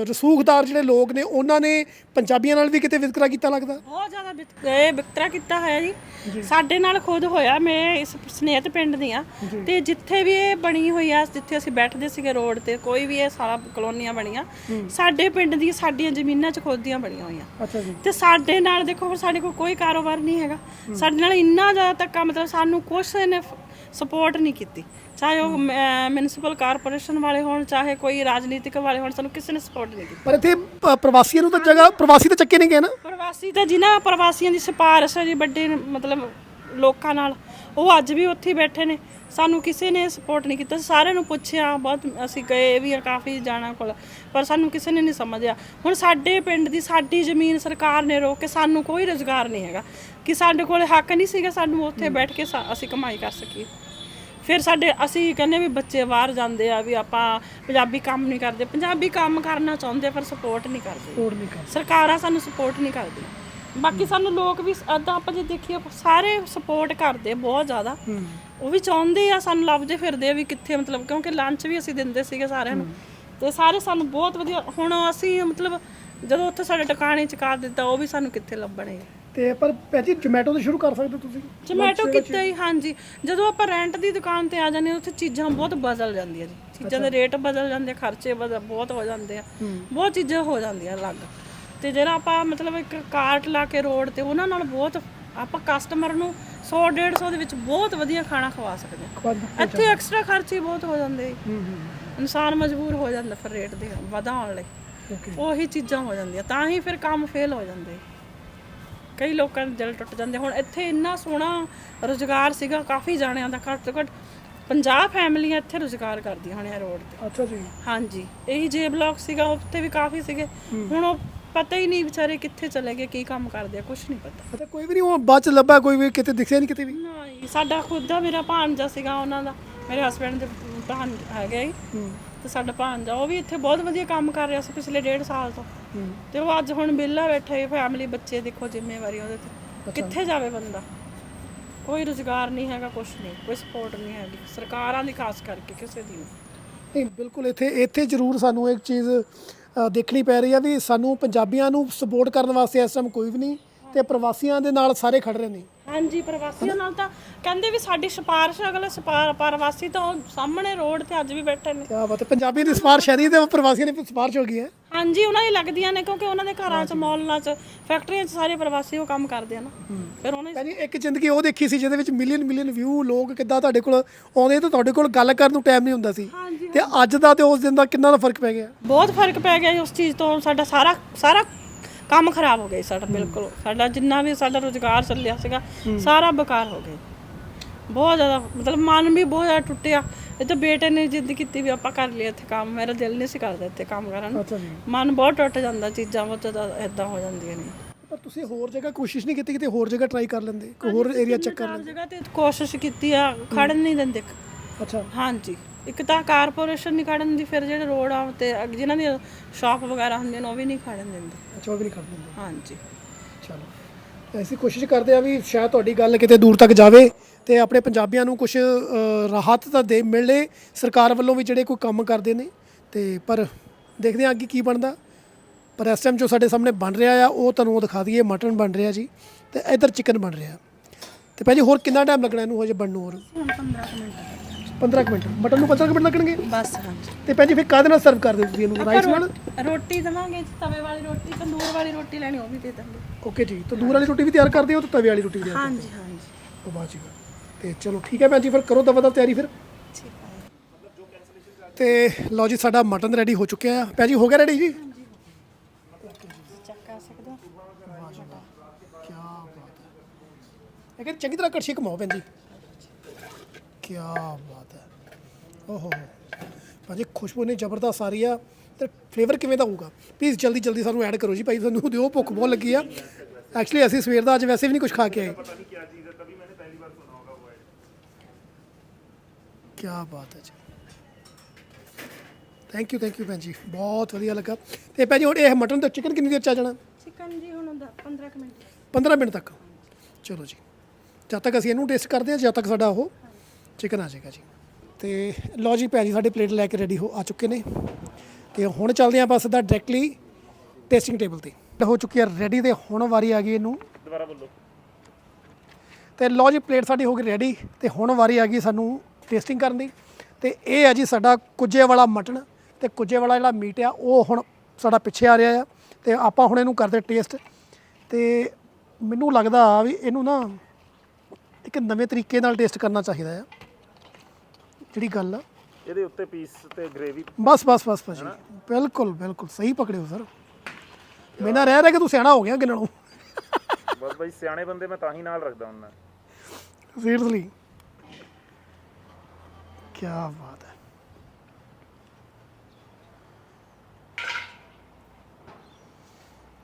ਰਸੂਖਦਾਰ ਜਿਹੜੇ ਲੋਕ ਨੇ ਉਹਨਾਂ ਨੇ ਪੰਜਾਬੀਆਂ ਨਾਲ ਵੀ ਕਿਤੇ ਵਿਤਕਰਾ ਕੀਤਾ ਲੱਗਦਾ? ਬਹੁਤ ਜ਼ਿਆਦਾ ਵਿਤ- ਇਹ ਵਿਤਕਰਾ ਕੀਤਾ ਹੋਇਆ ਜੀ। ਸਾਡੇ ਨਾਲ ਖੁਦ ਹੋਇਆ ਮੈਂ ਇਸ ਸਨੇਹਤ ਪਿੰਡ ਦੀ ਆ ਤੇ ਜਿੱਥੇ ਵੀ ਇਹ ਬਣੀ ਹੋਈ ਆ ਜਿੱਥੇ ਅਸੀਂ ਬੈਠਦੇ ਸੀਗੇ ਰੋਡ ਤੇ ਕੋਈ ਵੀ ਇਹ ਸਾਰਾ ਕਲੋਨੀਆਂ ਬਣੀਆਂ ਸਾਡੇ ਪਿੰਡ ਦੀ ਸਾਡੀਆਂ ਜ਼ਮੀਨਾਂ 'ਚ ਖੁਦ ਦੀਆਂ ਬਣੀਆਂ ਹੋਈਆਂ। ਤੇ ਸਾਡੇ ਨਾਲ ਦੇਖੋ ਸਾਡੇ ਕੋਲ ਕੋਈ ਕਾਰੋਬਾਰ ਨਹੀਂ ਹੈਗਾ। ਸਾਡੇ ਨਾਲ ਇੰਨਾ ਜ਼ਿਆਦਾ ਧੱਕਾ ਮਤਲਬ ਸਾਨੂੰ ਕੁਛ ਨੇ ਸਪੋਰਟ ਨਹੀਂ ਕੀਤੀ। ਚਾਹੇ ਉਹ ਮਿਊਨਿਸਪਲ ਕਾਰਪੋਰੇਸ਼ਨ ਵਾਲੇ ਹੋਣ ਚਾਹੇ ਕੋਈ ਰਾਜਨੀਤਿਕ ਵਾਲੇ ਹੋਣ ਸਾਨੂੰ ਕਿਸੇ ਨੇ ਸਪੋਰਟ ਨਹੀਂ ਕੀਤੀ। ਪਰ ਇੱਥੇ ਪ- ਪ੍ਰਵਾਸੀਆਂ ਨੂੰ ਤਾਂ ਜਗ੍ਹਾ ਪ੍ਰਵਾਸੀ ਤਾਂ ਚੱਕੇ ਨਹੀਂ ਗਏ ਨਾ? ਪ੍ਰਵਾਸੀ ਤਾਂ ਜਿਨ੍ਹਾਂ ਪ੍ਰਵਾਸੀਆਂ ਦੀ ਸਿਫਾਰਿਸ਼ ਹੈ ਜੀ ਵੱਡੇ ਮਤਲਬ ਲੋਕਾਂ ਨਾਲ ਉਹ ਅੱਜ ਵੀ ਉੱਥੇ ਹੀ ਬੈਠੇ ਨੇ। ਸਾਨੂੰ ਕਿਸੇ ਨੇ ਸਪੋਰਟ ਨਹੀਂ ਕੀਤਾ। ਸਾਰਿਆਂ ਨੂੰ ਪੁੱਛਿਆ ਬਹੁਤ ਅਸੀਂ ਗਏ ਵੀ ਆ ਕਾਫੀ ਜਾਣਾ ਕੋਲ ਪਰ ਸਾਨੂੰ ਕਿਸੇ ਨੇ ਨਹੀਂ ਸਮਝਿਆ। ਹੁਣ ਸਾਡੇ ਪਿੰਡ ਦੀ ਸਾਡੀ ਜ਼ਮੀਨ ਸਰਕਾਰ ਨੇ ਰੋਕ ਕੇ ਸਾਨੂੰ ਕੋਈ ਰੋਜ਼ਗਾਰ ਨਹੀਂ ਹੈਗਾ। ਕਿ ਸਾਡੇ ਕੋਲ ਹੱਕ ਨਹੀਂ ਸੀਗਾ ਸਾਨੂੰ ਉੱਥੇ ਬੈਠ ਕੇ ਸਾ- ਅਸੀਂ ਕਮਾਈ ਕਰ ਸਕੀਏ। ਫਿਰ ਸਾਡੇ ਅਸੀਂ ਕਹਿੰਦੇ ਵੀ ਬੱਚੇ ਬਾਹਰ ਜਾਂਦੇ ਆ ਵੀ ਆਪਾਂ ਪੰਜਾਬੀ ਕੰਮ ਨਹੀਂ ਕਰਦੇ। ਪੰਜਾਬੀ ਕੰਮ ਕਰਨਾ ਚਾਹੁੰਦੇ ਪਰ ਸਪੋਰਟ ਨਹੀਂ ਕਰਦੇ। ਤੋੜ ਨਹੀਂ ਕਰ ਸਰਕਾਰਾਂ ਸਾਨੂੰ ਸਪੋਰਟ ਨਹੀਂ ਕਰਦੀਆਂ। ਬਾਕੀ ਸਾਨੂੰ ਲੋਕ ਵੀ ਅੱਧਾ ਆਪਾਂ ਜੇ ਦੇਖੀਏ ਸਾਰੇ ਸਪੋਰਟ ਕਰਦੇ ਬਹੁਤ ਜ਼ਿਆਦਾ। ਉਹ ਵੀ ਚਾਹੁੰਦੇ ਆ ਸਾਨੂੰ ਲੱਭਦੇ ਫਿਰਦੇ ਆ ਵੀ ਕਿੱਥੇ ਮਤਲਬ ਕਿਉਂਕਿ ਲੰਚ ਵੀ ਅਸੀਂ ਦਿੰਦੇ ਸੀਗੇ ਸਾਰਿਆਂ ਨੂੰ। ਤੇ ਸਾਰੇ ਸਾਨੂੰ ਬਹੁਤ ਵਧੀਆ ਹੁਣ ਅਸੀਂ ਮਤਲਬ ਜਦੋਂ ਉੱਥੇ ਸਾਡੇ ਟਿਕਾਣੇ ਚ ਕਰ ਦਿੱਤਾ ਉਹ ਵੀ ਸਾਨੂੰ ਕਿੱਥੇ ਲੱਭਣੇ ਤੇ ਪਰ ਭੈਣ ਜੀ ਜੋਮੈਟੋ ਤੋਂ ਸ਼ੁਰੂ ਕਰ ਸਕਦੇ ਹੋ ਤੁਸੀਂ? ਜੋਮੈਟੋ ਕਿਤੇ ਹੀ ਹਾਂਜੀ। ਜਦੋਂ ਆਪਾਂ ਰੈਂਟ ਦੀ ਦੁਕਾਨ ਤੇ ਆ ਜਾਂਦੇ ਹਾਂ ਉੱਥੇ ਚੀਜ਼ਾਂ ਬਹੁਤ ਬਦਲ ਜਾਂਦੀਆਂ ਜੀ ਚੀਜ਼ਾਂ ਦੇ ਰੇਟ ਬਦਲ ਜਾਂਦੇ ਆ, ਖਰਚੇ ਬਦਲ ਬਹੁਤ ਹੋ ਜਾਂਦੇ ਆ। ਬਹੁਤ ਚੀਜ਼ਾਂ ਹੋ ਜਾਂਦੀਆਂ ਅਲੱਗ। ਤੇ ਜਿਹੜਾ ਆਪਾਂ ਮਤਲਬ ਇੱਕ ਕਾਰਟ ਲਾ ਕੇ ਰੋਡ ਤੇ ਉਹਨਾਂ ਨਾਲ ਬਹੁਤ ਆਪਾਂ ਕਸਟਮਰ ਨੂੰ 100 150 ਦੇ ਵਿੱਚ ਬਹੁਤ ਵਧੀਆ ਖਾਣਾ ਖਵਾ ਸਕਦੇ ਹਾਂ। ਇੱਥੇ ਐਕਸਟਰਾ ਖਰਚੇ ਬਹੁਤ ਹੋ ਜਾਂਦੇ। ਇਨਸਾਨ ਮਜਬੂਰ ਹੋ ਜਾਂਦਾ ਫਿਰ ਰੇਟ ਦੇ ਵਧਾਉਣ ਲਈ। ਓਕੇ ਉਹੀ ਚੀਜ਼ਾਂ ਹੋ ਜਾਂਦੀਆਂ ਤਾਂ ਹੀ ਫਿਰ ਕੰਮ ਫੇਲ ਹੋ ਜਾਂਦੇ। ਕਈ ਲੋਕਾਂ ਦੇ ਦਿਲ ਟੁੱਟ ਜਾਂਦੇ। ਹੁਣ ਇੱਥੇ ਇੰਨਾ ਸੋਹਣਾ ਰੋਜ਼ਗਾਰ ਸੀਗਾ ਕਾਫੀ ਜਾਣਿਆਂ ਦਾ ਘੱਟ ਤੋਂ ਘੱਟ 50 ਫੈਮਲੀਆਂ ਇੱਥੇ ਰੋਜ਼ਗਾਰ ਕਰਦੀਆਂ ਹੋਣੀਆਂ ਰੋਡ ਤੇ। ਅੱਛਾ ਜੀ। ਹਾਂਜੀ ਇਹੀ ਜੇ ਬਲਾਕ ਸੀਗਾ ਉੱਥੇ ਵੀ ਕਾਫੀ ਸੀਗੇ। ਹੁਣ ਉਹ ਪਤਾ ਹੀ ਨਹੀਂ ਵਿਚਾਰੇ ਕਿੱਥੇ ਚਲੇ ਗਏ ਕੀ ਕੰਮ ਕਰਦੇ ਆ ਕੁਝ ਨਹੀਂ ਪਤਾ। ਅੱਛਾ ਕੋਈ ਵੀ ਨਹੀਂ ਉਹ ਬਾਅਦ ਚ ਲੱਭਾ ਕੋਈ ਵੀ ਕਿਤੇ ਦਿਖਿਆ ਨਹੀਂ ਕਿਤੇ ਵੀ? ਨਾ ਜੀ, ਸਾਡਾ ਖੁਦ ਦਾ ਮੇਰਾ ਭਾਂਜਾ ਸੀਗਾ ਉਹਨਾਂ ਦਾ। ਮੇਰੇ ਹਸਬੰਡ ਦੇ ਭਾਂ ਹੈਗਾ ਹੀ। ਤੇ ਸਾਡਾ ਭਾਂਜਾ ਉਹ ਵੀ ਇੱਥੇ ਬਹੁਤ ਵਧੀਆ ਕੰਮ ਕਰ ਰਿਹਾ ਸੀ ਪਿਛਲੇ ਡੇਢ ਸਾਲ ਤੋਂ। ਤੇ ਉਹ ਅੱਜ ਹੁਣ ਵਿਹਲਾ ਬੈਠਾ ਹੈ ਫੈਮਿਲੀ ਬੱਚੇ ਦੇਖੋ ਜ਼ਿੰਮੇਵਾਰੀ ਉਹਦੇ ਤੇ। ਕਿੱਥੇ ਜਾਵੇ ਬੰਦਾ? ਕੋਈ ਰੁਜ਼ਗਾਰ ਨਹੀਂ ਹੈਗਾ ਕੁਝ ਨਹੀਂ ਕੋਈ ਸਪੋਰਟ ਨਹੀਂ ਹੈਗੀ। ਸਰਕਾਰਾਂ ਦੀ ਖਾਸ ਕਰਕੇ ਕਿਸੇ ਦੀ ਨਹੀਂ। ਨਹੀਂ ਬਿਲਕੁਲ ਇੱਥੇ ਇੱਥੇ ਜ਼ਰੂਰ ਸਾਨੂੰ ਇੱਕ ਚੀਜ਼ ਦੇਖਣੀ ਪੈ ਰਹੀ ਆ ਵੀ ਸਾਨੂੰ ਪੰਜਾਬੀਆਂ ਨੂੰ ਸਪੋਰਟ ਕਰਨ ਵਾਸਤੇ ਇਸ ਟਾਈਮ ਕੋਈ ਵੀ ਨਹੀਂ ਤੇ ਪ੍ਰਵਾਸੀਆਂ ਦੇ ਨਾਲ ਸਾਰੇ ਖੜ ਰਹੇ ਨੇ। ਹਾਂਜੀ ਪ੍ਰਵਾਸੀਆਂ ਨਾਲ ਤਾਂ ਕਹਿੰਦੇ ਵੀ ਸਾਡੀ ਸਿਫਾਰਿਸ਼ ਅਗਲੇ ਸਿਫਾਰ ਪ੍ਰਵਾਸੀ ਤਾਂ ਉਹ ਸਾਹਮਣੇ ਰੋਡ ਤੇ ਅੱਜ ਵੀ ਬੈਠੇ ਨੇ। ਕਿਆ ਬਾਤ ਹੈ ਪੰਜਾਬੀ ਦੀ ਸਪਾਰਸ਼ ਹੈ ਨਹੀਂ ਤੇ ਪ੍ਰਵਾਸੀਆਂ ਦੀ ਸਪਾਰਸ਼ ਹੋ ਗਈ ਹੈ। ਹਾਂਜੀ ਉਹਨਾਂ ਦੀ ਲੱਗਦੀਆਂ ਨੇ ਕਿਉਂਕਿ ਉਹਨਾਂ ਦੇ ਘਰਾਂ 'ਚ ਮੌਲਾਂ 'ਚ ਫੈਕਟਰੀਆਂ 'ਚ ਸਾਰੇ ਪ੍ਰਵਾਸੀ ਉਹ ਕੰਮ ਕਰਦੇ ਆ ਨਾ। ਫਿਰ ਉਹਨਾਂ ਦੀ- ਇੱਕ ਜ਼ਿੰਦਗੀ ਉਹ ਦੇਖੀ ਸੀ ਜਿਹਦੇ ਵਿੱਚ ਮਿਲੀਅਨ ਮਿਲੀਅਨ ਵਿਊ ਲੋਕ ਕਿੱਦਾਂ ਤੁਹਾਡੇ ਕੋਲ ਆਉਂਦੇ ਤੇ ਤੁਹਾਡੇ ਕੋਲ ਗੱਲ ਕਰਨ ਨੂੰ ਟਾਈਮ ਨਹੀਂ ਹੁੰਦਾ ਸੀ। ਹਾਂਜੀ ਤੇ ਅੱਜ ਦਾ ਤੇ ਉਸ ਦਿਨ ਦਾ ਕਿੰਨਾ ਦਾ ਫ਼ਰਕ ਪੈ ਗਿਆ? ਬਹੁਤ ਫ਼ਰਕ ਪੈ ਗਿਆ ਜੀ ਉਸ ਚੀਜ਼ ਤੋਂ ਸਾਡਾ ਸਾਰਾ ਸਾਰਾ ਕੰਮ ਖਰਾਬ ਹੋ ਗਿਆ ਜੀ ਸਾਡਾ ਬਿਲਕੁਲ। ਸਾਡਾ ਜਿੰਨਾ ਵੀ ਸਾਡਾ ਰੋਜ਼ਗਾਰ ਚੱਲਿਆ ਸੀਗਾ ਸਾਰਾ ਬੇਕਾਰ ਹੋ ਗਿਆ ਬਹੁਤ ਜ਼ਿਆਦਾ ਮਤਲਬ ਮਨ ਵੀ ਬਹੁਤ ਜ਼ਿਆਦਾ ਟੁੱਟਿਆ। ਇਹ ਤਾਂ ਬੇਟੇ ਨੇ ਜਿੱਦ ਕੀਤੀ ਵੀ ਆਪਾਂ ਕਰ ਲਿਆ ਇੱਥੇ ਕੰਮ ਮੇਰਾ ਦਿਲ ਨਹੀਂ ਸੀ ਕਰਦਾ ਇੱਥੇ ਕੰਮ ਕਰਨ। ਨੂੰ ਮਨ ਬਹੁਤ ਟੁੱਟ ਜਾਂਦਾ ਚੀਜ਼ਾਂ ਬਹੁਤ ਜ਼ਿਆਦਾ ਇਦਾਂ ਹੋ ਜਾਂਦੀਆਂ ਨੇ। ਪਰ ਤੁਸੀਂ ਹੋਰ ਜਗ੍ਹਾ ਕੋਸ਼ਿਸ਼ ਨਹੀਂ ਕੀਤੀ ਕਿਤੇ ਹੋਰ ਜਗ੍ਹਾ ਟਰਾਈ ਕਰ ਲੈਂਦੇ? ਕੋਈ ਹੋਰ ਏਰੀਆ ਚੈੱਕ ਕਰ ਹਰ ਜਗ੍ਹਾ ਤੇ ਕੋਸ਼ਿਸ਼ ਕੀਤੀ ਆ ਖੜਨ ਨਹੀਂ ਦਿੰਦੇ। ਅੱਛਾ। ਹਾਂਜੀ। ਇੱਕ ਤਾਂ ਕਾਰਪੋਰੇਸ਼ਨ ਨਹੀਂ ਖੜਨ ਦੀ ਫਿਰ ਜਿਹੜੇ ਰੋਡ ਆ ਤੇ ਜਿਨ੍ਹਾਂ ਦੀ ਸ਼ਾਪ ਵਗੈਰਾ ਹੁੰਦੀਆਂ ਨੇ ਉਹ ਵੀ ਨਹੀਂ ਖੜਨ ਦਿੰਦੇ। ਅੱਛਾ ਉਹ ਵੀ ਨਹੀਂ ਕਰ ਦਿੰਦੇ ਹਾਂਜੀ। ਚਲੋ। ਅਸੀਂ ਕੋਸ਼ਿਸ਼ ਕਰਦੇ ਆ ਵੀ ਸ਼ਾਇਦ ਤੁਹਾਡੀ ਗੱਲ ਕਿਤੇ ਦੂਰ ਤੱਕ ਜਾਵੇ ਤੇ ਆਪਣੇ ਪੰਜਾਬੀਆਂ ਨੂੰ ਕੁਝ ਰਾਹਤ ਤਾਂ ਦੇ ਮਿਲੇ। ਸਰਕਾਰ ਵੱਲੋਂ ਵੀ ਜਿਹੜੇ ਕੋਈ ਕੰਮ ਕਰਦੇ ਨੇ। ਤੇ ਪਰ ਦੇਖਦੇ ਆ ਅੱਗੇ ਕੀ ਬਣਦਾ। ਪਰ ਇਸ ਟਾਈਮ ਜੋ ਸਾਡੇ ਸਾਹਮਣੇ ਬਣ ਰਿਹਾ ਆ ਉਹ ਤੁਹਾਨੂੰ ਦਿਖਾ ਦਈਏ। ਮਟਨ ਬਣ ਰਿਹਾ ਜੀ ਤੇ ਇੱਧਰ ਚਿਕਨ ਬਣ ਰਿਹਾ। ਤੇ ਭਾਜੀ ਹੋਰ ਕਿੰਨਾ ਟਾਈਮ ਲੱਗਣਾ ਇਹਨੂੰ ਹਜੇ ਬਣਨ ਨੂੰ ਹੋਰ? ਹੁਣ 15 ਮਿੰਟ। 15 ਕੁ ਮਿੰਟ। ਮਟਨ ਨੂੰ 15 ਕੁ ਮਿੰਟ ਲੱਗਣਗੇ? ਬਸ ਹਾਂਜੀ। ਤੇ ਭਾਜੀ ਫਿਰ ਕਾਹਦੇ ਨਾਲ ਸਰਵ ਕਰਦੇ ਹੋ ਤੁਸੀਂ ਇਹਨੂੰ? ਰਾਈਸ ਨਾਲ? ਰੋਟੀ ਦਵਾਂਗੇ ਤਵੇ ਵਾਲੀ ਰੋਟੀ ਤੰਦੂਰ ਵਾਲੀ ਰੋਟੀ ਲੈਣੀ ਉਹ ਵੀ ਦੇ ਦਾਂਗੇ। ਓਕੇ ਜੀ ਤੰਦੂਰ ਵਾਲੀ ਰੋਟੀ ਵੀ ਤਿਆਰ ਕਰਦੇ ਹੋ ਤੇ ਤਵੇ ਵਾਲੀ ਰੋਟੀ ਵੀ ਤਿਆਰ ਹਾਂਜੀ ਹਾਂਜੀ। ਉਹ ਵਾਹ ਜੀ ਵਾਹ। ਤੇ ਚਲੋ ਠੀਕ ਹੈ ਭੈਣ ਜੀ ਫਿਰ ਕਰੋ ਦਵਾ ਦਾ ਤਿਆਰੀ ਫਿਰ। ਠੀਕ ਹੈ। ਤੇ ਲਓ ਜੀ ਸਾਡਾ ਮਟਨ ਰੈਡੀ ਹੋ ਚੁੱਕਿਆ ਆ। ਭੈਣ ਜੀ ਹੋ ਗਿਆ ਰੈਡੀ ਜੀ? ਚੈੱਕ ਕਰ ਸਕਦੇ ਹੋ? ਕੀ ਬਾਤ ਹੈ। ਇਹ ਕਿ ਚੰਗੀ ਤਰ੍ਹਾਂ ਕੜਛੀ ਘਮਾਓ ਭੈਣ ਜੀ। ਕੀ ਬਾਤ ਹੈ। ਓਹੋ। ਭਾਜੀ ਖੁਸ਼ਬੂ ਨੇ ਜ਼ਬਰਦਸਤ ਆ ਰਹੀ ਆ। ਤੇ ਫਲੇਵਰ ਕਿਵੇਂ ਦਾ ਹੋਊਗਾ? ਪਲੀਜ਼ ਜਲਦੀ ਜਲਦੀ ਸਾਨੂੰ ਐਡ ਕਰੋ ਜੀ ਭਾਈ ਸਾਨੂੰ ਦਿਓ ਭੁੱਖ ਬਹੁਤ ਲੱਗੀ ਆ। ਐਕਚੁਅਲੀ ਅਸੀਂ ਸਵੇਰ ਦਾ ਅੱਜ ਵੈਸੇ ਵੀ ਨਹੀਂ ਕੁਝ ਖਾ ਕੇ ਆਏ। ਕੀ ਬਾਤ ਹੈ ਜੀ। ਥੈਂਕ ਯੂ ਥੈਂਕ ਯੂ ਭੈਣ ਜੀ। ਬਹੁਤ ਵਧੀਆ ਲੱਗਾ। ਤੇ ਭੈਣ ਜੀ ਹੁਣ ਇਹ ਮਟਨ ਤੇ ਚਿਕਨ ਕਿੰਨੀ ਦੇਰ ਚ ਆ ਜਾਣਾ? ਚਿਕਨ ਜੀ ਹੁਣ ਹੁੰਦਾ 15 ਕੁ ਮਿੰਟ। 15 ਮਿੰਟ ਤੱਕ। ਚਲੋ ਜੀ। ਜਦ ਤੱਕ ਅਸੀਂ ਇਹਨੂੰ ਟੇਸਟ ਕਰਦੇ ਹਾਂ ਜਦ ਤੱਕ ਸਾਡਾ ਉਹ ਚਿਕਨ ਆ ਜਾਏਗਾ ਜੀ। ਤੇ ਲਓ ਜੀ ਭੈਣ ਜੀ ਸਾਡੇ ਪਲੇਟ ਲੈ ਕੇ ਰੈਡੀ ਹੋ ਆ ਚੁੱਕੇ ਨੇ। ਤੇ ਹੁਣ ਚੱਲਦੇ ਬਸ ਦਾ ਡਾਇਰੈਕਟਲੀ ਟੇਸਟਿੰਗ ਟੇਬਲ ਤੇ। ਹੋ ਚੁੱਕੀ ਹੈ ਰੈਡੀ ਤੇ ਹੁਣ ਵਾਰੀ ਆ ਗਈ ਇਹਨੂੰ। ਦੁਬਾਰਾ ਬੋਲੋ। ਤੇ ਲਓ ਜੀ ਪਲੇਟ ਸਾਡੀ ਹੋ ਗਈ ਰੈਡੀ ਤੇ ਹੁਣ ਵਾਰੀ ਆ ਗਈ ਸਾਨੂੰ ਟੇਸਟਿੰਗ ਕਰਨ ਦੀ। ਤੇ ਇਹ ਹੈ ਜੀ ਸਾਡਾ ਕੁੱਜੇ ਵਾਲਾ ਮਟਨ ਤੇ ਕੁੱਜੇ ਵਾਲਾ ਜਿਹੜਾ ਮੀਟ ਆ ਉਹ ਹੁਣ ਸਾਡਾ ਪਿੱਛੇ ਆ ਰਿਹਾ ਆ। ਤੇ ਆਪਾਂ ਹੁਣ ਇਹਨੂੰ ਕਰਦੇ ਟੇਸਟ ਤੇ ਮੈਨੂੰ ਲੱਗਦਾ ਵੀ ਇਹਨੂੰ ਨਾ ਇੱਕ ਨਵੇਂ ਤਰੀਕੇ ਨਾਲ ਟੇਸਟ ਕਰਨਾ ਚਾਹੀਦਾ ਆ। ਜਿਹੜੀ ਗੱਲ ਆ? ਇਹਦੇ ਉੱਤੇ ਪੀਸ ਤੇ ਗ੍ਰੇਵੀ ਬਸ ਬਸ ਬਸ ਭਾਜੀ। ਬਿਲਕੁਲ ਬਿਲਕੁਲ। ਸਹੀ ਪਕੜਿਓ ਸਰ। ਮੈਨਾਂ ਰਹਿ ਰਿਹਾ ਕਿ ਤੂੰ ਸਿਆਣਾ ਹੋ ਗਿਆ ਗਿਣਨ ਨੂੰ ਬਸ ਬਾਈ ਸਿਆਣੇ ਬੰਦੇ ਮੈਂ ਤਾਂ ਹੀ ਨਾਲ ਰੱਖਦਾ ਹੁੰਦਾ। ਸੀਰੀਅਸਲੀ ਕੀ ਬਾਤ ਹੈ।